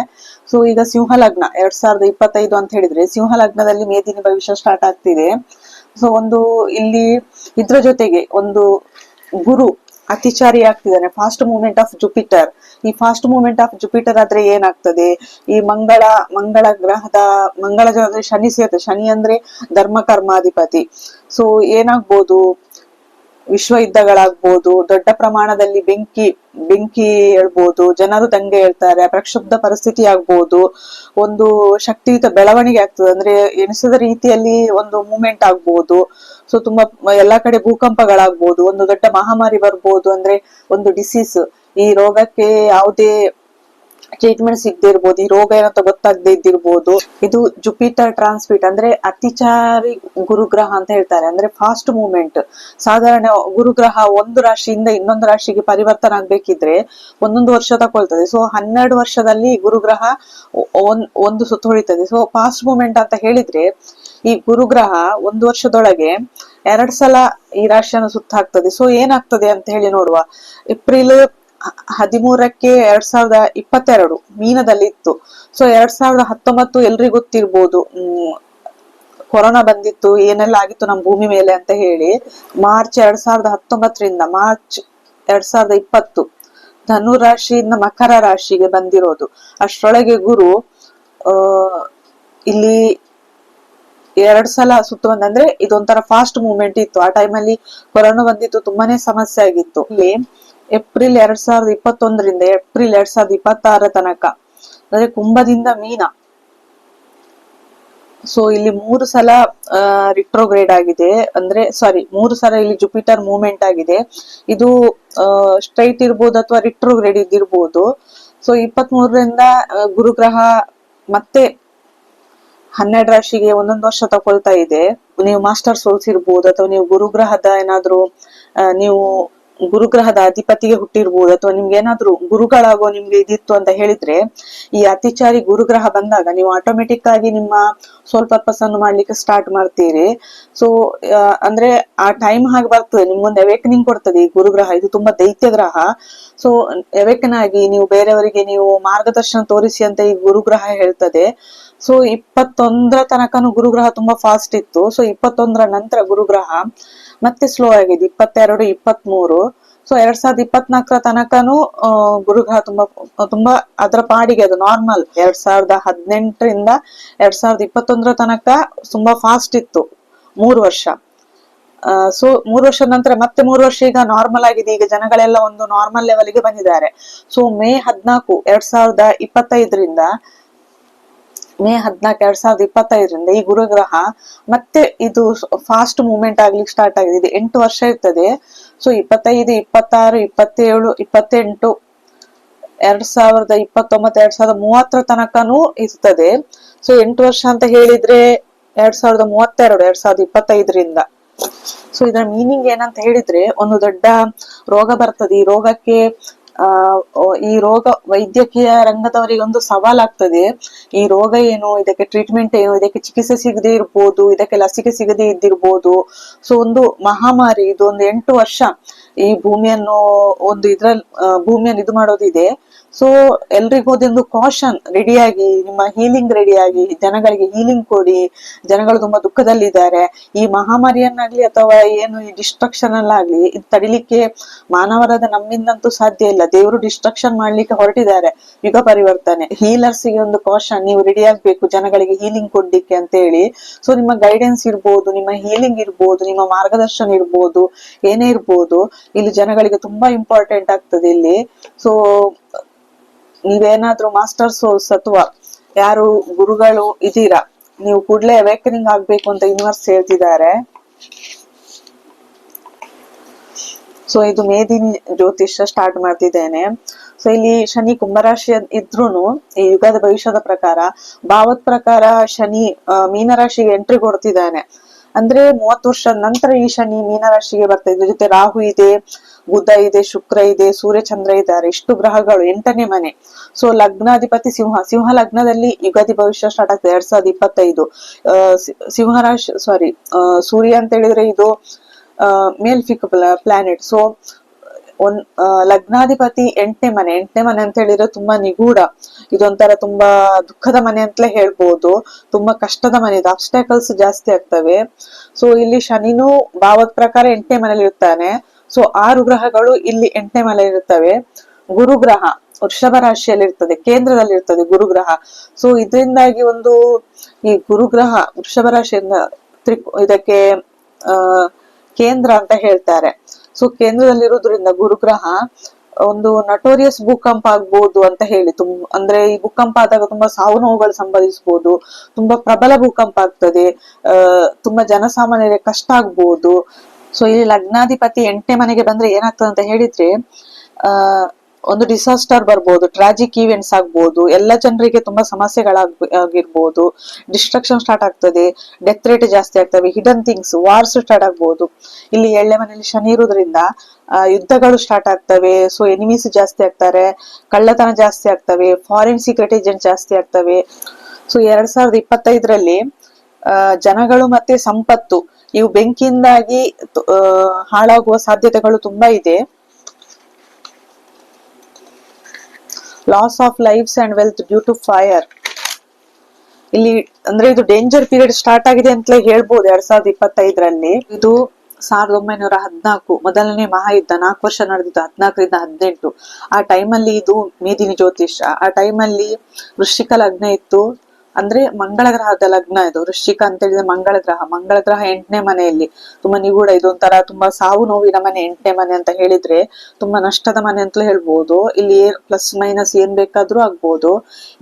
ಸೊ ಈಗ ಸಿಂಹ ಲಗ್ನ ಎರಡ್ ಸಾವಿರದ ಇಪ್ಪತ್ತೈದು ಅಂತ ಹೇಳಿದ್ರೆ ಸಿಂಹ ಲಗ್ನದಲ್ಲಿ ಮೇದಿನ ಭವಿಷ್ಯ ಸ್ಟಾರ್ಟ್ ಆಗ್ತಿದೆ. ಸೊ ಒಂದು ಇಲ್ಲಿ ಇದ್ರ ಜೊತೆಗೆ ಒಂದು ಗುರು ಅತಿಚಾರಿ ಆಗ್ತಿದ್ದಾನೆ. ಫಾಸ್ಟ್ ಮೂವ್ಮೆಂಟ್ ಆಫ್ ಜುಪಿಟರ್ ಈ ಫಾಸ್ಟ್ ಮೂವ್ಮೆಂಟ್ ಆಫ್ ಜುಪಿಟರ್ ಆದ್ರೆ ಏನಾಗ್ತದೆ? ಈ ಮಂಗಳ ಮಂಗಳ ಗ್ರಹದ, ಮಂಗಳ ಶನಿ ಸೇರ್ತದೆ ಶನಿ ಅಂದ್ರೆ ಧರ್ಮ ಕರ್ಮಾಧಿಪತಿ. ಸೊ ಏನಾಗ್ಬೋದು? ವಿಶ್ವ ಯುದ್ಧಗಳಾಗ್ಬೋದು, ದೊಡ್ಡ ಪ್ರಮಾಣದಲ್ಲಿ ಬೆಂಕಿ ಬೆಂಕಿ ಹೇಳ್ಬೋದು, ಜನರು ದಂಗೆ ಹೇಳ್ತಾರೆ, ಪ್ರಕ್ಷುಬ್ಧ ಪರಿಸ್ಥಿತಿ ಆಗ್ಬೋದು, ಒಂದು ಶಕ್ತಿಯುತ ಬೆಳವಣಿಗೆ ಆಗ್ತದೆ. ಅಂದ್ರೆ ಎಣಿಸಿದ ರೀತಿಯಲ್ಲಿ ಒಂದು ಮೂಮೆಂಟ್ ಆಗ್ಬೋದು. ಸೊ ತುಂಬಾ ಎಲ್ಲಾ ಕಡೆ ಭೂಕಂಪಗಳಾಗ್ಬೋದು, ಒಂದು ದೊಡ್ಡ ಮಹಾಮಾರಿ ಬರ್ಬೋದು, ಅಂದ್ರೆ ಒಂದು ಡಿಸೀಸ್ ಈ ರೋಗಕ್ಕೆ ಯಾವುದೇ ಟ್ರೀಟ್ಮೆಂಟ್ ಸಿಗದೆ ಇರ್ಬೋದು ಈ ರೋಗ ಏನಂತ ಗೊತ್ತಾಗದೆ ಇದ್ದಿರ್ಬೋದು, ಇದು ಜುಪಿಟರ್ ಟ್ರಾನ್ಸ್ಮಿಟ್ ಅಂದ್ರೆ ಅತಿಚಾರಿ ಗುರುಗ್ರಹ ಅಂತ ಹೇಳ್ತಾರೆ. ಅಂದ್ರೆ ಫಾಸ್ಟ್ ಮೂವ್ಮೆಂಟ್ ಸಾಧಾರಣ ಗುರುಗ್ರಹ ಒಂದು ರಾಶಿಯಿಂದ ಇನ್ನೊಂದು ರಾಶಿಗೆ ಪರಿವರ್ತನೆ ಆಗ್ಬೇಕಿದ್ರೆ ಒಂದೊಂದು ವರ್ಷ ತಗೊಳ್ತದೆ. ಸೊ ಹನ್ನೆರಡು ವರ್ಷದಲ್ಲಿ ಗುರುಗ್ರಹ ಒಂದು ಸುತ್ತು ಹೊಳಿತದೆ. ಸೊ ಫಾಸ್ಟ್ ಮೂವ್ಮೆಂಟ್ ಅಂತ ಹೇಳಿದ್ರೆ ಈ ಗುರುಗ್ರಹ ಒಂದು ವರ್ಷದೊಳಗೆ ಎರಡ್ ಸಲ ಈ ರಾಶಿಯನ್ನು ಸುತ್ತ ಹಾಕ್ತದೆ ಸೊ ಏನಾಗ್ತದೆ ಅಂತ ಹೇಳಿ ನೋಡುವ. ಏಪ್ರಿಲ್ ಹದಿಮೂರಕ್ಕೆ ಎರಡ್ ಸಾವಿರದ ಇಪ್ಪತ್ತೆರಡು ಮೀನದಲ್ಲಿ ಇತ್ತು ಸೊ ಎರಡ್ ಸಾವಿರದ ಹತ್ತೊಂಬತ್ತು ಎಲ್ರಿಗೂ ಗೊತ್ತಿರ್ಬೋದು ಕೊರೋನಾ ಬಂದಿತ್ತು, ಏನೆಲ್ಲ ಆಗಿತ್ತು ನಮ್ಮ ಭೂಮಿ ಮೇಲೆ ಅಂತ ಹೇಳಿ. ಮಾರ್ಚ್ ಎರಡ್ ಸಾವಿರದ ಹತ್ತೊಂಬತ್ತರಿಂದ ಮಾರ್ಚ್ ಎರಡ್ ಸಾವಿರದ ಇಪ್ಪತ್ತು ಧನು ರಾಶಿಯಿಂದ ಮಕರ ರಾಶಿಗೆ ಬಂದಿರೋದು. ಅಷ್ಟರೊಳಗೆ ಗುರು ಇಲ್ಲಿ ಎರಡ್ ಸಲ ಸುತ್ತು ಬಂದಂದ್ರೆ ಇದೊಂಥರ ಫಾಸ್ಟ್ ಮೂವ್ಮೆಂಟ್ ಇತ್ತು. ಆ ಟೈಮಲ್ಲಿ ಕೊರೋನಾ ಬಂದಿತ್ತು, ತುಂಬಾನೇ ಸಮಸ್ಯೆ ಆಗಿತ್ತು. ಇಲ್ಲಿ ಏಪ್ರಿಲ್ ಎರಡ್ ಸಾವಿರದ ಇಪ್ಪತ್ತೊಂದರಿಂದ ಏಪ್ರಿಲ್ ಎರಡ್ ಸಾವಿರದ ಇಪ್ಪತ್ತಾರ ತನಕ. ಅಂದ್ರೆ ಕುಂಭದಿಂದ ಮೀನ. ಸೊ ಇಲ್ಲಿ ಮೂರು ಸಲ ರಿಟ್ರೋಗ್ರೇಡ್ ಆಗಿದೆ. ಅಂದ್ರೆ ಸಾರಿ ಮೂರು ಸಲ ಇಲ್ಲಿ ಜುಪಿಟರ್ ಮೂವ್ಮೆಂಟ್ ಆಗಿದೆ. ಇದು ಸ್ಟ್ರೈಟ್ ಇರ್ಬೋದು ಅಥವಾ ರಿಟ್ರೋಗ್ರೇಡ್ ಇದ್ದಿರ್ಬೋದು. ಸೊ ಇಪ್ಪತ್ತ್ ಮೂರರಿಂದ ಗುರುಗ್ರಹ ಮತ್ತೆ ಹನ್ನೆರಡು ರಾಶಿಗೆ ಒಂದೊಂದು ವರ್ಷ ತಗೊಳ್ತಾ ಇದೆ. ನೀವು ಮಾಸ್ಟರ್ ಸೋಲ್ಸ್ ಇರ್ಬೋದು ಅಥವಾ ನೀವು ಗುರುಗ್ರಹದ ಏನಾದ್ರು ನೀವು ಗುರುಗ್ರಹದ ಅಧಿಪತಿಗೆ ಹುಟ್ಟಿರ್ಬೋದು ಅಥವಾ ನಿಮ್ಗೆ ಏನಾದ್ರು ಗುರುಗಳಾಗೋ ನಿಮ್ಗೆ ಇದಿತ್ತು ಅಂತ ಹೇಳಿದ್ರೆ ಈ ಅತಿಚಾರಿ ಗುರುಗ್ರಹ ಬಂದಾಗ ನೀವು ಆಟೋಮೆಟಿಕ್ ಆಗಿ ನಿಮ್ಮ ಸೋಲ್ ಪರ್ಪಸ್ ಅನ್ನು ಮಾಡ್ಲಿಕ್ಕೆ ಸ್ಟಾರ್ಟ್ ಮಾಡ್ತೀರಿ. ಸೊ ಅಂದ್ರೆ ಆ ಟೈಮ್ ಹಾಗೆ ಬರ್ತದೆ. ನಿಮ್ಗೊಂದು ಅವೇಕನಿಂಗ್ ಕೊಡ್ತದೆ ಈ ಗುರುಗ್ರಹ. ಇದು ತುಂಬಾ ದೈತ್ಯ ಗ್ರಹ. ಸೊ ಅವೇಕನ್ ಆಗಿ ನೀವು ಬೇರೆಯವರಿಗೆ ನೀವು ಮಾರ್ಗದರ್ಶನ ತೋರಿಸಿ ಅಂತ ಈ ಗುರುಗ್ರಹ ಹೇಳ್ತದೆ. ಸೊ ಇಪ್ಪತ್ತೊಂದರ ತನಕನು ಗುರುಗ್ರಹ ತುಂಬಾ ಫಾಸ್ಟ್ ಇತ್ತು. ಸೊ ಇಪ್ಪತ್ತೊಂದರ ನಂತರ ಗುರುಗ್ರಹ ಮತ್ತೆ ಸ್ಲೋ ಆಗಿದೆ. ಇಪ್ಪತ್ತೆರಡು, ಇಪ್ಪತ್ಮೂರು. ಸೊ ಎರಡ್ ಸಾವಿರದ ಇಪ್ಪತ್ನಾಲ್ಕರ ತನಕನು ಗುರುಗ್ರಹ ತುಂಬಾ ತುಂಬಾ ಅದರ ಪಾಡಿಗೆ ಅದು ನಾರ್ಮಲ್ ಎರಡ್ ಸಾವಿರದ ಹದಿನೆಂಟರಿಂದ ಎರಡ್ ಸಾವಿರದ ಇಪ್ಪತ್ತೊಂದರ ತನಕ ತುಂಬಾ ಫಾಸ್ಟ್ ಇತ್ತು. ಮೂರು ವರ್ಷ. ಸೊ ಮೂರು ವರ್ಷದ ನಂತರ ಮತ್ತೆ ಮೂರು ವರ್ಷ ಈಗ ನಾರ್ಮಲ್ ಆಗಿದೆ. ಈಗ ಜನಗಳೆಲ್ಲ ಒಂದು ನಾರ್ಮಲ್ ಲೆವೆಲ್ಗೆ ಬಂದಿದ್ದಾರೆ. ಸೊ ಮೇ ಹದ್ನಾಲ್ಕು, ಎರಡ್ ಸಾವಿರದ ಇಪ್ಪತ್ತೈದರಿಂದ ಮೇ ಹದಿನಾಲ್ಕು ಎರಡ್ ಸಾವಿರದ ಇಪ್ಪತ್ತೈದರಿಂದ ಈ ಗುರುಗ್ರಹ ಮತ್ತೆ ಇದು ಫಾಸ್ಟ್ ಮೂವ್ಮೆಂಟ್ ಆಗ್ಲಿಕ್ಕೆ ಸ್ಟಾರ್ಟ್ ಆಗಿದೆ. ಎಂಟು ವರ್ಷ ಇರ್ತದೆ. ಸೊ ಇಪ್ಪತ್ತೈದು, ಇಪ್ಪತ್ತಾರು, ಇಪ್ಪತ್ತೇಳು, ಇಪ್ಪತ್ತೆಂಟು, ಎರಡ್ ಸಾವಿರದ ಇಪ್ಪತ್ತೊಂಬತ್ತು, ಎರಡ್ ಸಾವಿರದ ಮೂವತ್ತರ ತನಕನೂ ಇರ್ತದೆ. ಸೊ ಎಂಟು ವರ್ಷ ಅಂತ ಹೇಳಿದ್ರೆ ಎರಡ್ ಸಾವಿರದ ಮೂವತ್ತೆರಡು, ಎರಡ್ ಸಾವಿರದ ಇಪ್ಪತ್ತೈದರಿಂದ. ಸೊ ಇದರ ಮೀನಿಂಗ್ ಏನಂತ ಹೇಳಿದ್ರೆ, ಒಂದು ದೊಡ್ಡ ರೋಗ ಬರ್ತದೆ. ಈ ರೋಗಕ್ಕೆ ಈ ರೋಗ ವೈದ್ಯಕೀಯ ರಂಗದವರಿಗೆ ಒಂದು ಸವಾಲಾಗ್ತದೆ. ಈ ರೋಗ ಏನು, ಇದಕ್ಕೆ ಟ್ರೀಟ್ಮೆಂಟ್ ಏನು, ಇದಕ್ಕೆ ಚಿಕಿತ್ಸೆ ಸಿಗದೆ ಇರ್ಬೋದು, ಇದಕ್ಕೆ ಲಸಿಕೆ ಸಿಗದೆ ಇದ್ದಿರ್ಬೋದು. ಸೊ ಒಂದು ಮಹಾಮಾರಿ ಇದು ಒಂದು ಎಂಟು ವರ್ಷ ಈ ಭೂಮಿಯನ್ನು, ಒಂದು ಇದ್ರಲ್ಲಿ ಭೂಮಿಯನ್ನು ಇದು ಮಾಡೋದಿದೆ. ಸೊ ಎಲ್ರಿಗೂ ಒಂದು ಕಾಷನ್ ರೆಡಿಯಾಗಿ ನಿಮ್ಮ ಹೀಲಿಂಗ್ ರೆಡಿಯಾಗಿ ಜನಗಳಿಗೆ ಹೀಲಿಂಗ್ ಕೊಡಿ, ಜನಗಳು ತುಂಬಾ ದುಃಖದಲ್ಲಿದ್ದಾರೆ. ಈ ಮಹಾಮಾರಿಯನ್ನಾಗ್ಲಿ ಅಥವಾ ಏನು ಈ ಡಿಸ್ಟ್ರಕ್ಷನ್ ಅಲ್ಲಾಗ್ಲಿ, ಇದು ತಡಿಲಿಕ್ಕೆ ಮಾನವರಾದ ನಮ್ಮಿಂದಂತೂ ಸಾಧ್ಯ ಇಲ್ಲ. ದೇವರು ಡಿಸ್ಟ್ರಕ್ಷನ್ ಮಾಡ್ಲಿಕ್ಕೆ ಹೊರಟಿದ್ದಾರೆ. ಯುಗ ಪರಿವರ್ತನೆ. ಹೀಲರ್ಸ್ಗೆ ಒಂದು ಕಾಷನ್ ನೀವು ರೆಡಿ ಆಗ್ಬೇಕು, ಜನಗಳಿಗೆ ಹೀಲಿಂಗ್ ಕೊಡ್ಲಿಕ್ಕೆ ಅಂತ ಹೇಳಿ ಸೊ ನಿಮ್ಮ ಗೈಡೆನ್ಸ್ ಇರ್ಬೋದು, ನಿಮ್ಮ ಹೀಲಿಂಗ್ ಇರ್ಬೋದು, ನಿಮ್ಮ ಮಾರ್ಗದರ್ಶನ ಇರ್ಬೋದು, ಏನೇ ಇರ್ಬೋದು, ಇಲ್ಲಿ ಜನಗಳಿಗೆ ತುಂಬಾ ಇಂಪಾರ್ಟೆಂಟ್ ಆಗ್ತದೆ ಇಲ್ಲಿ. ಸೊ ನೀವೇನಾದ್ರೂ ಮಾಸ್ಟರ್ ಸೋಲ್ಸ್ ಅಥವಾ ಯಾರು ಗುರುಗಳು ಇದ್ದೀರಾ? ನೀವು ಕೂಡಲೇ ಅವೇಕನಿಂಗ್ ಆಗ್ಬೇಕು ಅಂತ ಯೂನಿವರ್ಸ್ ಹೇಳ್ತಿದ್ದಾರೆ. ಸೊ ಇದು ಮೇದಿನ ಜ್ಯೋತಿಷ್ಯ ಸ್ಟಾರ್ಟ್ ಮಾಡ್ತಿದ್ದೇನೆ. ಸೊ ಇಲ್ಲಿ ಶನಿ ಕುಂಭರಾಶಿ ಇದ್ರೂನು, ಈ ಯುಗದ ಭವಿಷ್ಯದ ಪ್ರಕಾರ ಭಾವದ ಪ್ರಕಾರ ಶನಿ ಮೀನರಾಶಿಗೆ ಎಂಟ್ರಿ ಕೊಡ್ತಿದ್ದಾನೆ. ಅಂದ್ರೆ ಮೂವತ್ತು ವರ್ಷ ನಂತರ ಈ ಶನಿ ಮೀನರಾಶಿಗೆ ಬರ್ತಾ ಇದ್ರ ಜೊತೆ ರಾಹು ಇದೆ, ಬುಧ ಇದೆ, ಶುಕ್ರ ಇದೆ, ಸೂರ್ಯ ಚಂದ್ರ ಇದ್ದಾರೆ. ಇಷ್ಟು ಗ್ರಹಗಳು ಎಂಟನೇ ಮನೆ. ಸೊ ಲಗ್ನಾಧಿಪತಿ ಸಿಂಹ. ಸಿಂಹ ಲಗ್ನದಲ್ಲಿ ಯುಗಾದಿ ಭವಿಷ್ಯ ಸ್ಟಾರ್ಟ್ ಆಗ್ತದೆ. ಎರಡ್ ಸಾವಿರದ ಇಪ್ಪತ್ತೈದು. ಸಿಂಹರಾಶಿ ಸಾರಿ ಸೂರ್ಯ ಅಂತ ಹೇಳಿದ್ರೆ ಇದು ಮೇಲ್ಫಿಕ್ ಪ್ಲಾನೆಟ್ ಸೊ ಒಂದ್ ಲಗ್ನಾಧಿಪತಿ ಎಂಟನೇ ಮನೆ ಎಂಟನೇ ಮನೆ ಅಂತ ಹೇಳಿದ್ರೆ ತುಂಬಾ ನಿಗೂಢ. ಇದೊಂಥರ ತುಂಬಾ ದುಃಖದ ಮನೆ ಅಂತಲೇ ಹೇಳ್ಬೋದು. ತುಂಬಾ ಕಷ್ಟದ ಮನೆ ಇದು. ಅಬ್ಸ್ಟಾಕಲ್ಸ್ ಜಾಸ್ತಿ ಆಗ್ತವೆ. ಸೊ ಇಲ್ಲಿ ಶನಿನೂ ಭಾವದ ಪ್ರಕಾರ ಎಂಟನೇ ಮನೇಲಿ ಇರ್ತಾನೆ. ಸೊ ಆರು ಗ್ರಹಗಳು ಇಲ್ಲಿ ಎಂಟನೇ ಮನೆ ಇರ್ತವೆ. ಗುರುಗ್ರಹ ವೃಷಭ ರಾಶಿಯಲ್ಲಿ ಇರ್ತದೆ. ಕೇಂದ್ರದಲ್ಲಿ ಇರ್ತದೆ ಗುರುಗ್ರಹ. ಸೊ ಇದರಿಂದಾಗಿ ಒಂದು ಈ ಗುರುಗ್ರಹ ವೃಷಭ ರಾಶಿಯಿಂದ ಇದಕ್ಕೆ ಕೇಂದ್ರ ಅಂತ ಹೇಳ್ತಾರೆ. ಸೊ ಕೇಂದ್ರದಲ್ಲಿರೋದ್ರಿಂದ ಗುರುಗ್ರಹ, ಒಂದು ನಟೋರಿಯಸ್ ಭೂಕಂಪ ಆಗ್ಬಹುದು ಅಂತ ಹೇಳಿ ತುಂಬ ಅಂದ್ರೆ ಈ ಭೂಕಂಪ ಆದಾಗ ತುಂಬಾ ಸಾವು ನೋವುಗಳು ಸಂಭವಿಸಬಹುದು ತುಂಬಾ ಪ್ರಬಲ ಭೂಕಂಪ ಆಗ್ತದೆ ಅಹ್ ತುಂಬಾ ಜನಸಾಮಾನ್ಯರಿಗೆ ಕಷ್ಟ ಆಗ್ಬೋದು. ಸೊ ಇಲ್ಲಿ ಲಗ್ನಾಧಿಪತಿ ಎಂಟನೇ ಮನೆಗೆ ಬಂದ್ರೆ ಏನಾಗ್ತದೆ ಅಂತ ಹೇಳಿದ್ರೆ, ಆ ಒಂದು ಡಿಸಾಸ್ಟರ್ ಬರ್ಬೋದು ಟ್ರಾಜಿಕ್ ಈವೆಂಟ್ಸ್ ಆಗ್ಬೋದು, ಎಲ್ಲ ಜನರಿಗೆ ತುಂಬಾ ಸಮಸ್ಯೆಗಳಾಗಿರ್ಬೋದು ಡಿಸ್ಟ್ರಕ್ಷನ್ ಸ್ಟಾರ್ಟ್ ಆಗ್ತದೆ ಡೆತ್ ರೇಟ್ ಜಾಸ್ತಿ ಆಗ್ತವೆ ಹಿಡನ್ ಥಿಂಗ್ಸ್ ವಾರ್ಸ್ ಸ್ಟಾರ್ಟ್ ಆಗ್ಬೋದು. ಇಲ್ಲಿ ಎಳ್ಳೆ ಮನೆಯಲ್ಲಿ ಶನಿ ಇರೋದ್ರಿಂದ ಯುದ್ಧಗಳು ಸ್ಟಾರ್ಟ್ ಆಗ್ತವೆ ಸೊ ಎನಿಮೀಸ್ ಜಾಸ್ತಿ ಆಗ್ತಾರೆ, ಕಳ್ಳತನ ಜಾಸ್ತಿ ಆಗ್ತವೆ ಫಾರಿನ್ ಸೀಕ್ರೆಟ್ ಏಜೆಂಟ್ ಜಾಸ್ತಿ ಆಗ್ತವೆ. ಸೊ ಎರಡ್ ಸಾವಿರದ ಇಪ್ಪತ್ತೈದರಲ್ಲಿ ಜನಗಳು ಮತ್ತೆ ಸಂಪತ್ತು, ಇವು ಬೆಂಕಿಯಿಂದಾಗಿ ಹಾಳಾಗುವ ಸಾಧ್ಯತೆಗಳು ತುಂಬಾ ಇದೆ. Loss of lifes and wealth due to fire ಇಲ್ಲಿ ಅಂದ್ರೆ ಇದು ಡೇಂಜರ್ ಪೀರಿಯಡ್ ಸ್ಟಾರ್ಟ್ ಆಗಿದೆ ಅಂತಲೇ ಹೇಳ್ಬೋದು ಎರಡ್ ಸಾವಿರದ ಇಪ್ಪತ್ತೈದರಲ್ಲಿ. ಇದು ಸಾವಿರದ ಒಂಬೈನೂರ ಹದಿನಾಲ್ಕು ಮೊದಲನೇ ಮಹಾಯುದ್ಧ ನಾಲ್ಕು ವರ್ಷ ನಡೆದಿತ್ತು ಹದಿನಾಲ್ಕರಿಂದ ಹದಿನೆಂಟು. ಆ ಟೈಮಲ್ಲಿ ಇದು ಮೇದಿನಿ ಜ್ಯೋತಿಷ, ಆ ಟೈಮಲ್ಲಿ ವೃಶ್ಚಿಕ ಲಗ್ನ ಇತ್ತು. ಅಂದ್ರೆ ಮಂಗಳ ಗ್ರಹದ ಲಗ್ನ ಇದು, ವೃಶ್ಚಿಕ ಅಂತ ಹೇಳಿದ್ರೆ ಮಂಗಳ ಗ್ರಹ ಮಂಗಳ ಗ್ರಹ ಎಂಟನೇ ಮನೆಯಲ್ಲಿ. ತುಂಬಾ ನಿಗೂಢ ಇದೊಂಥರ ತುಂಬಾ ಸಾವು ನೋವಿನ ಮನೆ, ಎಂಟನೇ ಮನೆ ಅಂತ ಹೇಳಿದ್ರೆ ತುಂಬಾ ನಷ್ಟದ ಮನೆ ಅಂತಲೇ ಹೇಳ್ಬೋದು. ಇಲ್ಲಿ ಪ್ಲಸ್ ಮೈನಸ್ ಏನ್ ಬೇಕಾದ್ರೂ ಆಗ್ಬೋದು.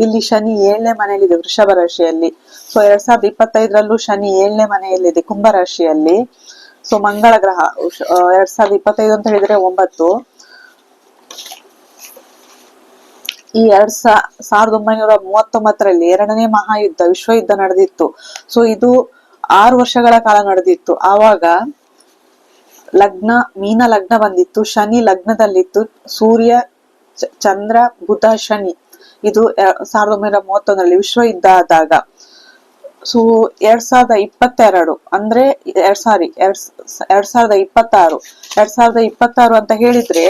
ಇಲ್ಲಿ ಶನಿ ಏಳನೇ ಮನೆಯಲ್ಲಿದೆ ವೃಷಭ ರಾಶಿಯಲ್ಲಿ. ಸೊ ಎರಡ್ ಸಾವಿರದ ಇಪ್ಪತ್ತೈದರಲ್ಲೂ ಶನಿ ಏಳನೇ ಮನೆಯಲ್ಲಿದೆ ಕುಂಭ ರಾಶಿಯಲ್ಲಿ. ಸೊ ಮಂಗಳ ಗ್ರಹ ಎರಡ್ ಸಾವಿರದ ಇಪ್ಪತ್ತೈದು ಅಂತ ಹೇಳಿದ್ರೆ ಒಂಬತ್ತು. ಈ ಎರಡ್ ಸಾವಿರದ ಒಂಬೈನೂರ ಮೂವತ್ತೊಂಬತ್ತರಲ್ಲಿ ಎರಡನೇ ಮಹಾಯುದ್ಧ ವಿಶ್ವಯುದ್ಧ ನಡೆದಿತ್ತು. ಸೊ, ಇದು ಆರು ವರ್ಷಗಳ ಕಾಲ ನಡೆದಿತ್ತು. ಆವಾಗ ಲಗ್ನ, ಮೀನ ಲಗ್ನ ಬಂದಿತ್ತು. ಶನಿ ಲಗ್ನದಲ್ಲಿತ್ತು. ಸೂರ್ಯ ಚಂದ್ರ, ಬುಧ, ಶನಿ. ಇದು ಸಾವಿರದ ಒಂಬೈನೂರ ಮೂವತ್ತೊಂದರಲ್ಲಿ ವಿಶ್ವಯುದ್ಧ ಆದಾಗ. ಸೊ, ಎರಡ್ ಸಾವಿರದ ಇಪ್ಪತ್ತೆರಡು ಅಂದ್ರೆ ಎರಡ್ ಸಾರಿ, ಎರಡ್ ಎರಡ್ ಸಾವಿರದ ಇಪ್ಪತ್ತಾರು. ಎರಡ್ ಸಾವಿರದ ಇಪ್ಪತ್ತಾರು ಅಂತ ಹೇಳಿದ್ರೆ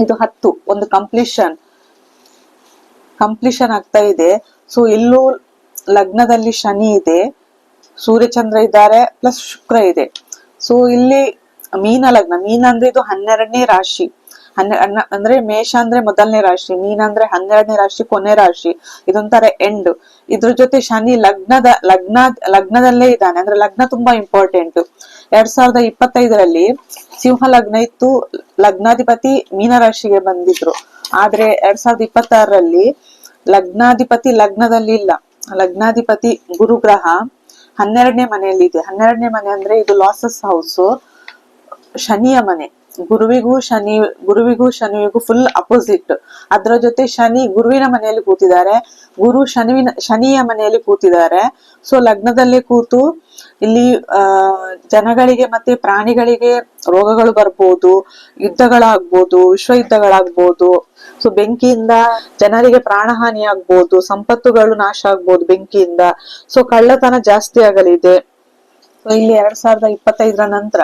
ಇದು ಹತ್ತು, ಒಂದು ಕಂಪ್ಲೀಷನ್ ಕಂಪ್ಲೀಷನ್ ಆಗ್ತಾ ಇದೆ. ಸೊ ಇಲ್ಲೂ ಲಗ್ನದಲ್ಲಿ ಶನಿ ಇದೆ. ಸೂರ್ಯಚಂದ್ರ ಇದ್ದಾರೆ ಪ್ಲಸ್ ಶುಕ್ರ ಇದೆ. ಸೊ ಇಲ್ಲಿ ಮೀನ ಲಗ್ನ. ಮೀನ ಅಂದ್ರೆ ಇದು ಹನ್ನೆರಡನೇ ರಾಶಿ. ಹನ್ನೆ ಅಂದ್ರೆ ಮೇಷ ಅಂದ್ರೆ ಮೊದಲನೇ ರಾಶಿ. ಮೀನ ಅಂದ್ರೆ ಹನ್ನೆರಡನೇ ರಾಶಿ, ಕೊನೆ ರಾಶಿ. ಇದೊಂಥರ ಎಂಡ್ ಇದ್ರ ಜೊತೆ ಶನಿ ಲಗ್ನದ, ಲಗ್ನ, ಲಗ್ನದಲ್ಲೇ ಇದ್ದಾನೆ. ಅಂದ್ರೆ ಲಗ್ನ ತುಂಬಾ ಇಂಪಾರ್ಟೆಂಟ್ ಎರಡ್ ಸಾವಿರದ ಇಪ್ಪತ್ತೈದರಲ್ಲಿ ಸಿಂಹ ಲಗ್ನ ಇತ್ತು. ಲಗ್ನಾಧಿಪತಿ ಮೀನ ರಾಶಿಗೆ ಬಂದಿದ್ರು. ಆದ್ರೆ ಎರಡ್ ಸಾವಿರದ ಇಪ್ಪತ್ತಾರರಲ್ಲಿ ಲಗ್ನಾಧಿಪತಿ ಲಗ್ನದಲ್ಲಿ ಇಲ್ಲ. ಲಗ್ನಾಧಿಪತಿ ಗುರುಗ್ರಹ ಹನ್ನೆರಡನೇ ಮನೆಯಲ್ಲಿ ಇದೆ. ಹನ್ನೆರಡನೇ ಮನೆ ಅಂದ್ರೆ ಇದು ಲಾಸಸ್ ಹೌಸ್ ಶನಿಯ ಮನೆ. ಗುರುವಿಗೂ ಶನಿ, ಗುರುವಿಗೂ ಶನಿವಿಗೂ ಫುಲ್ ಅಪೋಸಿಟ್ ಅದರ ಜೊತೆ ಶನಿ ಗುರುವಿನ ಮನೆಯಲ್ಲಿ ಕೂತಿದ್ದಾರೆ. ಗುರು ಶನಿವಿನ, ಶನಿಯ ಮನೆಯಲ್ಲಿ ಕೂತಿದ್ದಾರೆ. ಸೊ ಲಗ್ನದಲ್ಲೇ ಕೂತು ಇಲ್ಲಿ ಜನಗಳಿಗೆ ಮತ್ತೆ ಪ್ರಾಣಿಗಳಿಗೆ ರೋಗಗಳು ಬರ್ಬೋದು, ಯುದ್ಧಗಳಾಗ್ಬೋದು ವಿಶ್ವ ಯುದ್ಧಗಳಾಗ್ಬೋದು ಸೊ ಬೆಂಕಿಯಿಂದ ಜನರಿಗೆ ಪ್ರಾಣಹಾನಿ ಆಗ್ಬೋದು, ಸಂಪತ್ತುಗಳು ನಾಶ ಆಗ್ಬೋದು ಬೆಂಕಿಯಿಂದ. ಸೊ ಕಳ್ಳತನ ಜಾಸ್ತಿ ಆಗಲಿದೆ. ಸೊ ಇಲ್ಲಿ ಎರಡ್ ಸಾವಿರದ ಇಪ್ಪತ್ತೈದರ ನಂತರ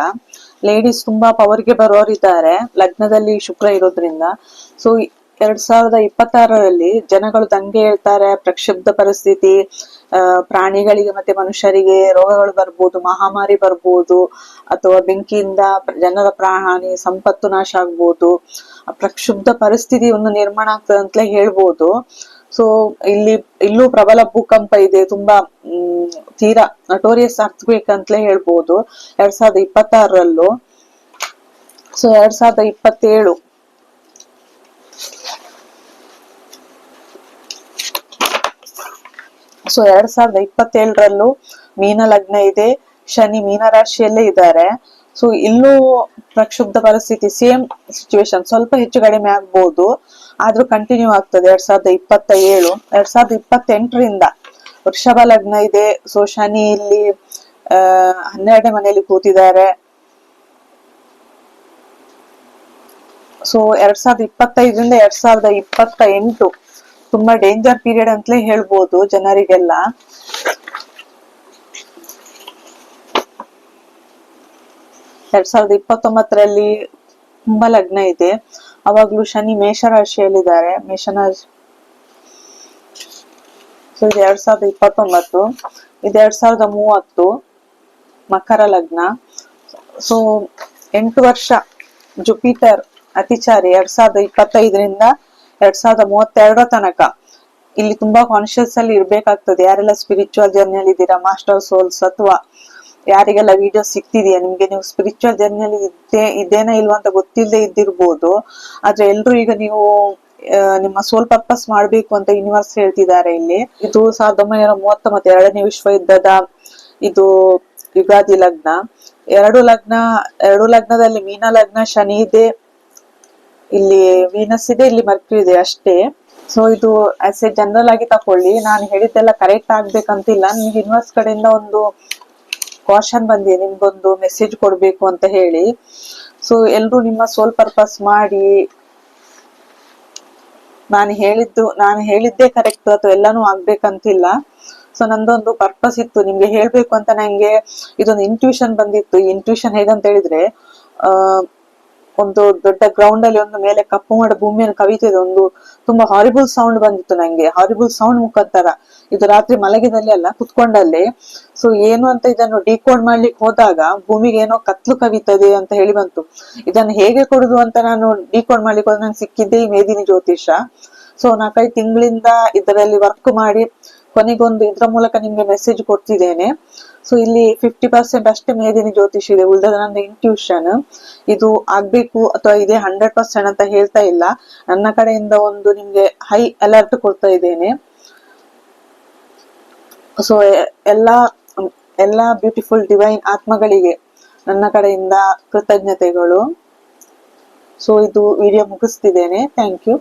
ಲೇಡೀಸ್ ತುಂಬಾ ಪವರ್ಗೆ ಬರೋರಿದ್ದಾರೆ. ಲಗ್ನದಲ್ಲಿ ಶುಕ್ರ ಇರೋದ್ರಿಂದ. ಸೊ ಎರಡ್ ಸಾವಿರದ ಇಪ್ಪತ್ತಾರರಲ್ಲಿ ಜನಗಳು ದಂಗೆ ಹೇಳ್ತಾರೆ, ಪ್ರಕ್ಷುಬ್ಧ ಪರಿಸ್ಥಿತಿ ಪ್ರಾಣಿಗಳಿಗೆ ಮತ್ತೆ ಮನುಷ್ಯರಿಗೆ ರೋಗಗಳು ಬರ್ಬೋದು, ಮಹಾಮಾರಿ ಬರ್ಬೋದು, ಅಥವಾ ಬೆಂಕಿಯಿಂದ ಜನರ ಪ್ರಾಣಿ ಸಂಪತ್ತು ನಾಶ ಆಗ್ಬೋದು ಪ್ರಕ್ಷುಬ್ಧ ಪರಿಸ್ಥಿತಿ ಒಂದು ನಿರ್ಮಾಣ ಆಗ್ತದೆ ಅಂತಲೇ ಹೇಳ್ಬೋದು. ಸೊ ಇಲ್ಲಿ, ಇಲ್ಲೂ ಪ್ರಬಲ ಭೂಕಂಪ ಇದೆ, ತುಂಬಾ ತೀರಾ ನಟೋರಿಯಸ್ ಅಂತಲೇ ಹೇಳ್ಬೋದು, ಎರಡ್ ಸಾವಿರದ ಇಪ್ಪತ್ತಾರರಲ್ಲೂ. ಸೊ ಎರಡ್ ಸಾವಿರದ ಇಪ್ಪತ್ತೇಳು ಸೊ ಎರಡ್ ಸಾವಿರದ ಇಪ್ಪತ್ತೇಳರಲ್ಲೂ ಮೀನ ಲಗ್ನ ಇದೆ. ಶನಿ ಮೀನ ರಾಶಿಯಲ್ಲೇ ಇದ್ದಾರೆ. ಸೊ ಇಲ್ಲೂ ಪ್ರಕ್ಷುಬ್ಧ ಪರಿಸ್ಥಿತಿ ಸೇಮ್ ಸಿಚುವೇಶನ್ ಸ್ವಲ್ಪ ಹೆಚ್ಚು ಕಡಿಮೆ ಆಗ್ಬೋದು. ಆದ್ರೂ ಕಂಟಿನ್ಯೂ ಆಗ್ತದೆ ಎರಡ್ ಸಾವಿರದ ಇಪ್ಪತ್ತ ಏಳು ಎರಡ್ ಸಾವಿರದ ಇಪ್ಪತ್ತೆಂಟರಿಂದ ವೃಷಭ ಲಗ್ನ ಇದೆ. ಸೊ ಶನಿ ಇಲ್ಲಿ ಹನ್ನೆರಡನೇ ಮನೆಯಲ್ಲಿ ಕೂತಿದ್ದಾರೆ. ಸೊ ಎರಡ್ ಸಾವಿರದ ಇಪ್ಪತ್ತೈದರಿಂದ ಎರಡ್ ಸಾವಿರದ ಇಪ್ಪತ್ತ ಎಂಟು ತುಂಬಾ ಡೇಂಜರ್ ಪೀರಿಯಡ್ ಅಂತಲೇ ಹೇಳ್ಬೋದು ಜನರಿಗೆಲ್ಲ. ಎರಡ್ ಸಾವಿರದ ಇಪ್ಪತ್ತೊಂಬತ್ತರಲ್ಲಿ ತುಂಬಾ ಲಗ್ನ ಇದೆ. ಅವಾಗ್ಲೂ ಶನಿ ಮೇಷರಾಶಿಯಲ್ಲಿದ್ದಾರೆ. ಮೇಷರಾಶಿ. ಸೊ ಇದು ಎರಡ್ ಸಾವಿರದ ಇಪ್ಪತ್ತೊಂಬತ್ತು. ಇದು ಎರಡ್ ಸಾವಿರದ ಮೂವತ್ತು. ಮಕರ ಲಗ್ನ. ಸೊ ಎಂಟು ವರ್ಷ ಜುಪಿಟರ್ ಅತಿಚಾರಿ ಎರಡ್ ಸಾವಿರದ ಇಪ್ಪತ್ತೈದರಿಂದ ಎರಡ್ ಸಾವಿರದ ಮೂವತ್ತೆರಡರ ತನಕ. ಇಲ್ಲಿ ತುಂಬಾ ಕಾನ್ಶಿಯಸ್ ಅಲ್ಲಿ ಇರ್ಬೇಕಾಗ್ತದೆ. ಯಾರೆಲ್ಲ ಸ್ಪಿರಿಚುವಲ್ ಜರ್ನಿಯಲ್ಲಿ ಇದ್ದೀರಾ? ಮಾಸ್ಟರ್ ಸೋಲ್ಸ್ ಅಥವಾ ಯಾರಿಗೆಲ್ಲ ವಿಡಿಯೋ ಸಿಗ್ತಿದೆಯಾ ನಿಮ್ಗೆ ನೀವು ಸ್ಪಿರಿಚುವಲ್ ಜರ್ನಿಯಲ್ಲಿ ಇದ್ದೇ ಇದೇನಾ ಇಲ್ವಾ ಅಂತ ಗೊತ್ತಿಲ್ಲದೆ ಇದ್ದಿರ್ಬೋದು. ಆದ್ರೆ ಎಲ್ರು ಈಗ ನೀವು ನಿಮ್ಮ ಸೋಲ್ ಪರ್ಪಸ್ ಮಾಡ್ಬೇಕು ಅಂತ ಯೂನಿವರ್ಸ್ ಹೇಳ್ತಿದ್ದಾರೆ ಇಲ್ಲಿ. ಇದು ಸಾವಿರದ ಒಂಬೈನೂರ ಮೂವತ್ತ ಮತ್ತೆ ಎರಡನೇ ವಿಶ್ವ ಯುದ್ಧದ ಇದು ಯುಗಾದಿ ಲಗ್ನ. ಎರಡು ಲಗ್ನ, ಎರಡು ಲಗ್ನದಲ್ಲಿ ಮೀನ ಲಗ್ನ, ಶನಿ ಇದೆ. ಇಲ್ಲಿ ವೀನಸ್ ಇದೆ, ಇಲ್ಲಿ ಮರ್ಕ್ಯೂ ಇದೆ ಅಷ್ಟೇ. ಸೊ ಇದು ಆಸ್ ಎ ಜನರಲ್ ಆಗಿ ತಕೊಳ್ಳಿ. ನಾನು ಹೇಳಿದ್ದೆಲ್ಲ ಕರೆಕ್ಟ್ ಆಗ್ಬೇಕಂತಿಲ್ಲ. ನಿಮ್ಗೆ ಇನ್ವರ್ಸ್ ಕಡೆಯಿಂದ ಒಂದು ಕಾಷನ್ ಬಂದಿದೆ. ನಿಮ್ಗೊಂದು ಮೆಸೇಜ್ ಕೊಡ್ಬೇಕು ಅಂತ ಹೇಳಿ. ಸೊ ಎಲ್ರು ನಿಮ್ಮ ಸೋಲ್ ಪರ್ಪಸ್ ಮಾಡಿ, ನಾನು ಹೇಳಿದ್ದು, ನಾನು ಹೇಳಿದ್ದೇ ಕರೆಕ್ಟ್ ಅಥವಾ ಎಲ್ಲಾನು ಆಗ್ಬೇಕಂತಿಲ್ಲ. ಸೊ ನಂದೊಂದು ಪರ್ಪಸ್ ಇತ್ತು. ನಿಮ್ಗೆ ಹೇಳ್ಬೇಕು ಅಂತ ನಂಗೆ ಇದೊಂದು ಇಂಟ್ಯೂಷನ್ ಬಂದಿತ್ತು. ಇಂಟ್ಯೂಷನ್ ಹೇಗಂತ ಹೇಳಿದ್ರೆ, ಆ ಒಂದು ದೊಡ್ಡ ಗ್ರೌಂಡ್ ಅಲ್ಲಿ ಒಂದು ಮೇಲೆ ಕಪ್ಪು ಮಾಡ ಭೂಮಿಯನ್ನು ಕವಿತಿದೆ. ಒಂದು ತುಂಬಾ ಹಾರಿಬಲ್ ಸೌಂಡ್ ಬಂದಿತ್ತು ನಂಗೆ. ಹಾರಿಬಲ್ ಸೌಂಡ್ ಮುಖಾಂತರ. ಇದು ರಾತ್ರಿ ಮಲಗಿದಲ್ಲಿ ಅಲ್ಲ, ಕುತ್ಕೊಂಡಲ್ಲಿ. ಸೊ ಏನು ಅಂತ ಇದನ್ನು ಡಿಕೋಡ್ ಮಾಡ್ಲಿಕ್ಕೆ ಹೋದಾಗ ಭೂಮಿಗೆ ಏನೋ ಕತ್ಲು ಕವಿತದೆ ಅಂತ ಹೇಳಿ ಬಂತು. ಇದನ್ನು ಹೇಗೆ ಕೊಡುದು ಅಂತ ನಾನು ಡಿಕೋಡ್ ಮಾಡ್ಲಿಕ್ಕೆ ಹೋದ್ರೆ ನಂಗೆ ಸಿಕ್ಕಿದ್ದೆ ಈ ಮೇದಿನಿ ಜ್ಯೋತಿಷ. ಸೊ ನಾಲ್ಕೈದು ತಿಂಗಳಿಂದ ಇದರಲ್ಲಿ ವರ್ಕ್ ಮಾಡಿ ಕೊನೆಗೊಂದು ಇದ್ರ ಮೂಲಕ ನಿಮ್ಗೆ ಮೆಸೇಜ್ ಕೊಡ್ತಿದ್ದೇನೆ. ಸೊ ಇಲ್ಲಿ ಫಿಫ್ಟಿ ಪರ್ಸೆಂಟ್ ಅಷ್ಟೇ ಮೇದಿನಿ ಜ್ಯೋತಿಷ್ ಇದೆ. ಉಳಿದ ನನ್ನ ಇಂಟ್ಯೂಷನ್ ಇದು ಆಗ್ಬೇಕು ಅಥವಾ ಇದೆ ಹಂಡ್ರೆಡ್ ಪರ್ಸೆಂಟ್ ಅಂತ ಹೇಳ್ತಾ ಇಲ್ಲ. ನನ್ನ ಕಡೆಯಿಂದ ಒಂದು ನಿಮ್ಗೆ ಹೈ ಅಲರ್ಟ್ ಕೊಡ್ತಾ ಇದ್ದೇನೆ. ಸೊ ಎಲ್ಲಾ ಎಲ್ಲಾ ಬ್ಯೂಟಿಫುಲ್ ಡಿವೈನ್ ಆತ್ಮಗಳಿಗೆ ನನ್ನ ಕಡೆಯಿಂದ ಕೃತಜ್ಞತೆಗಳು. ಸೊ ಇದು ವಿಡಿಯೋ ಮುಗಿಸ್ತಿದ್ದೇನೆ. Thank you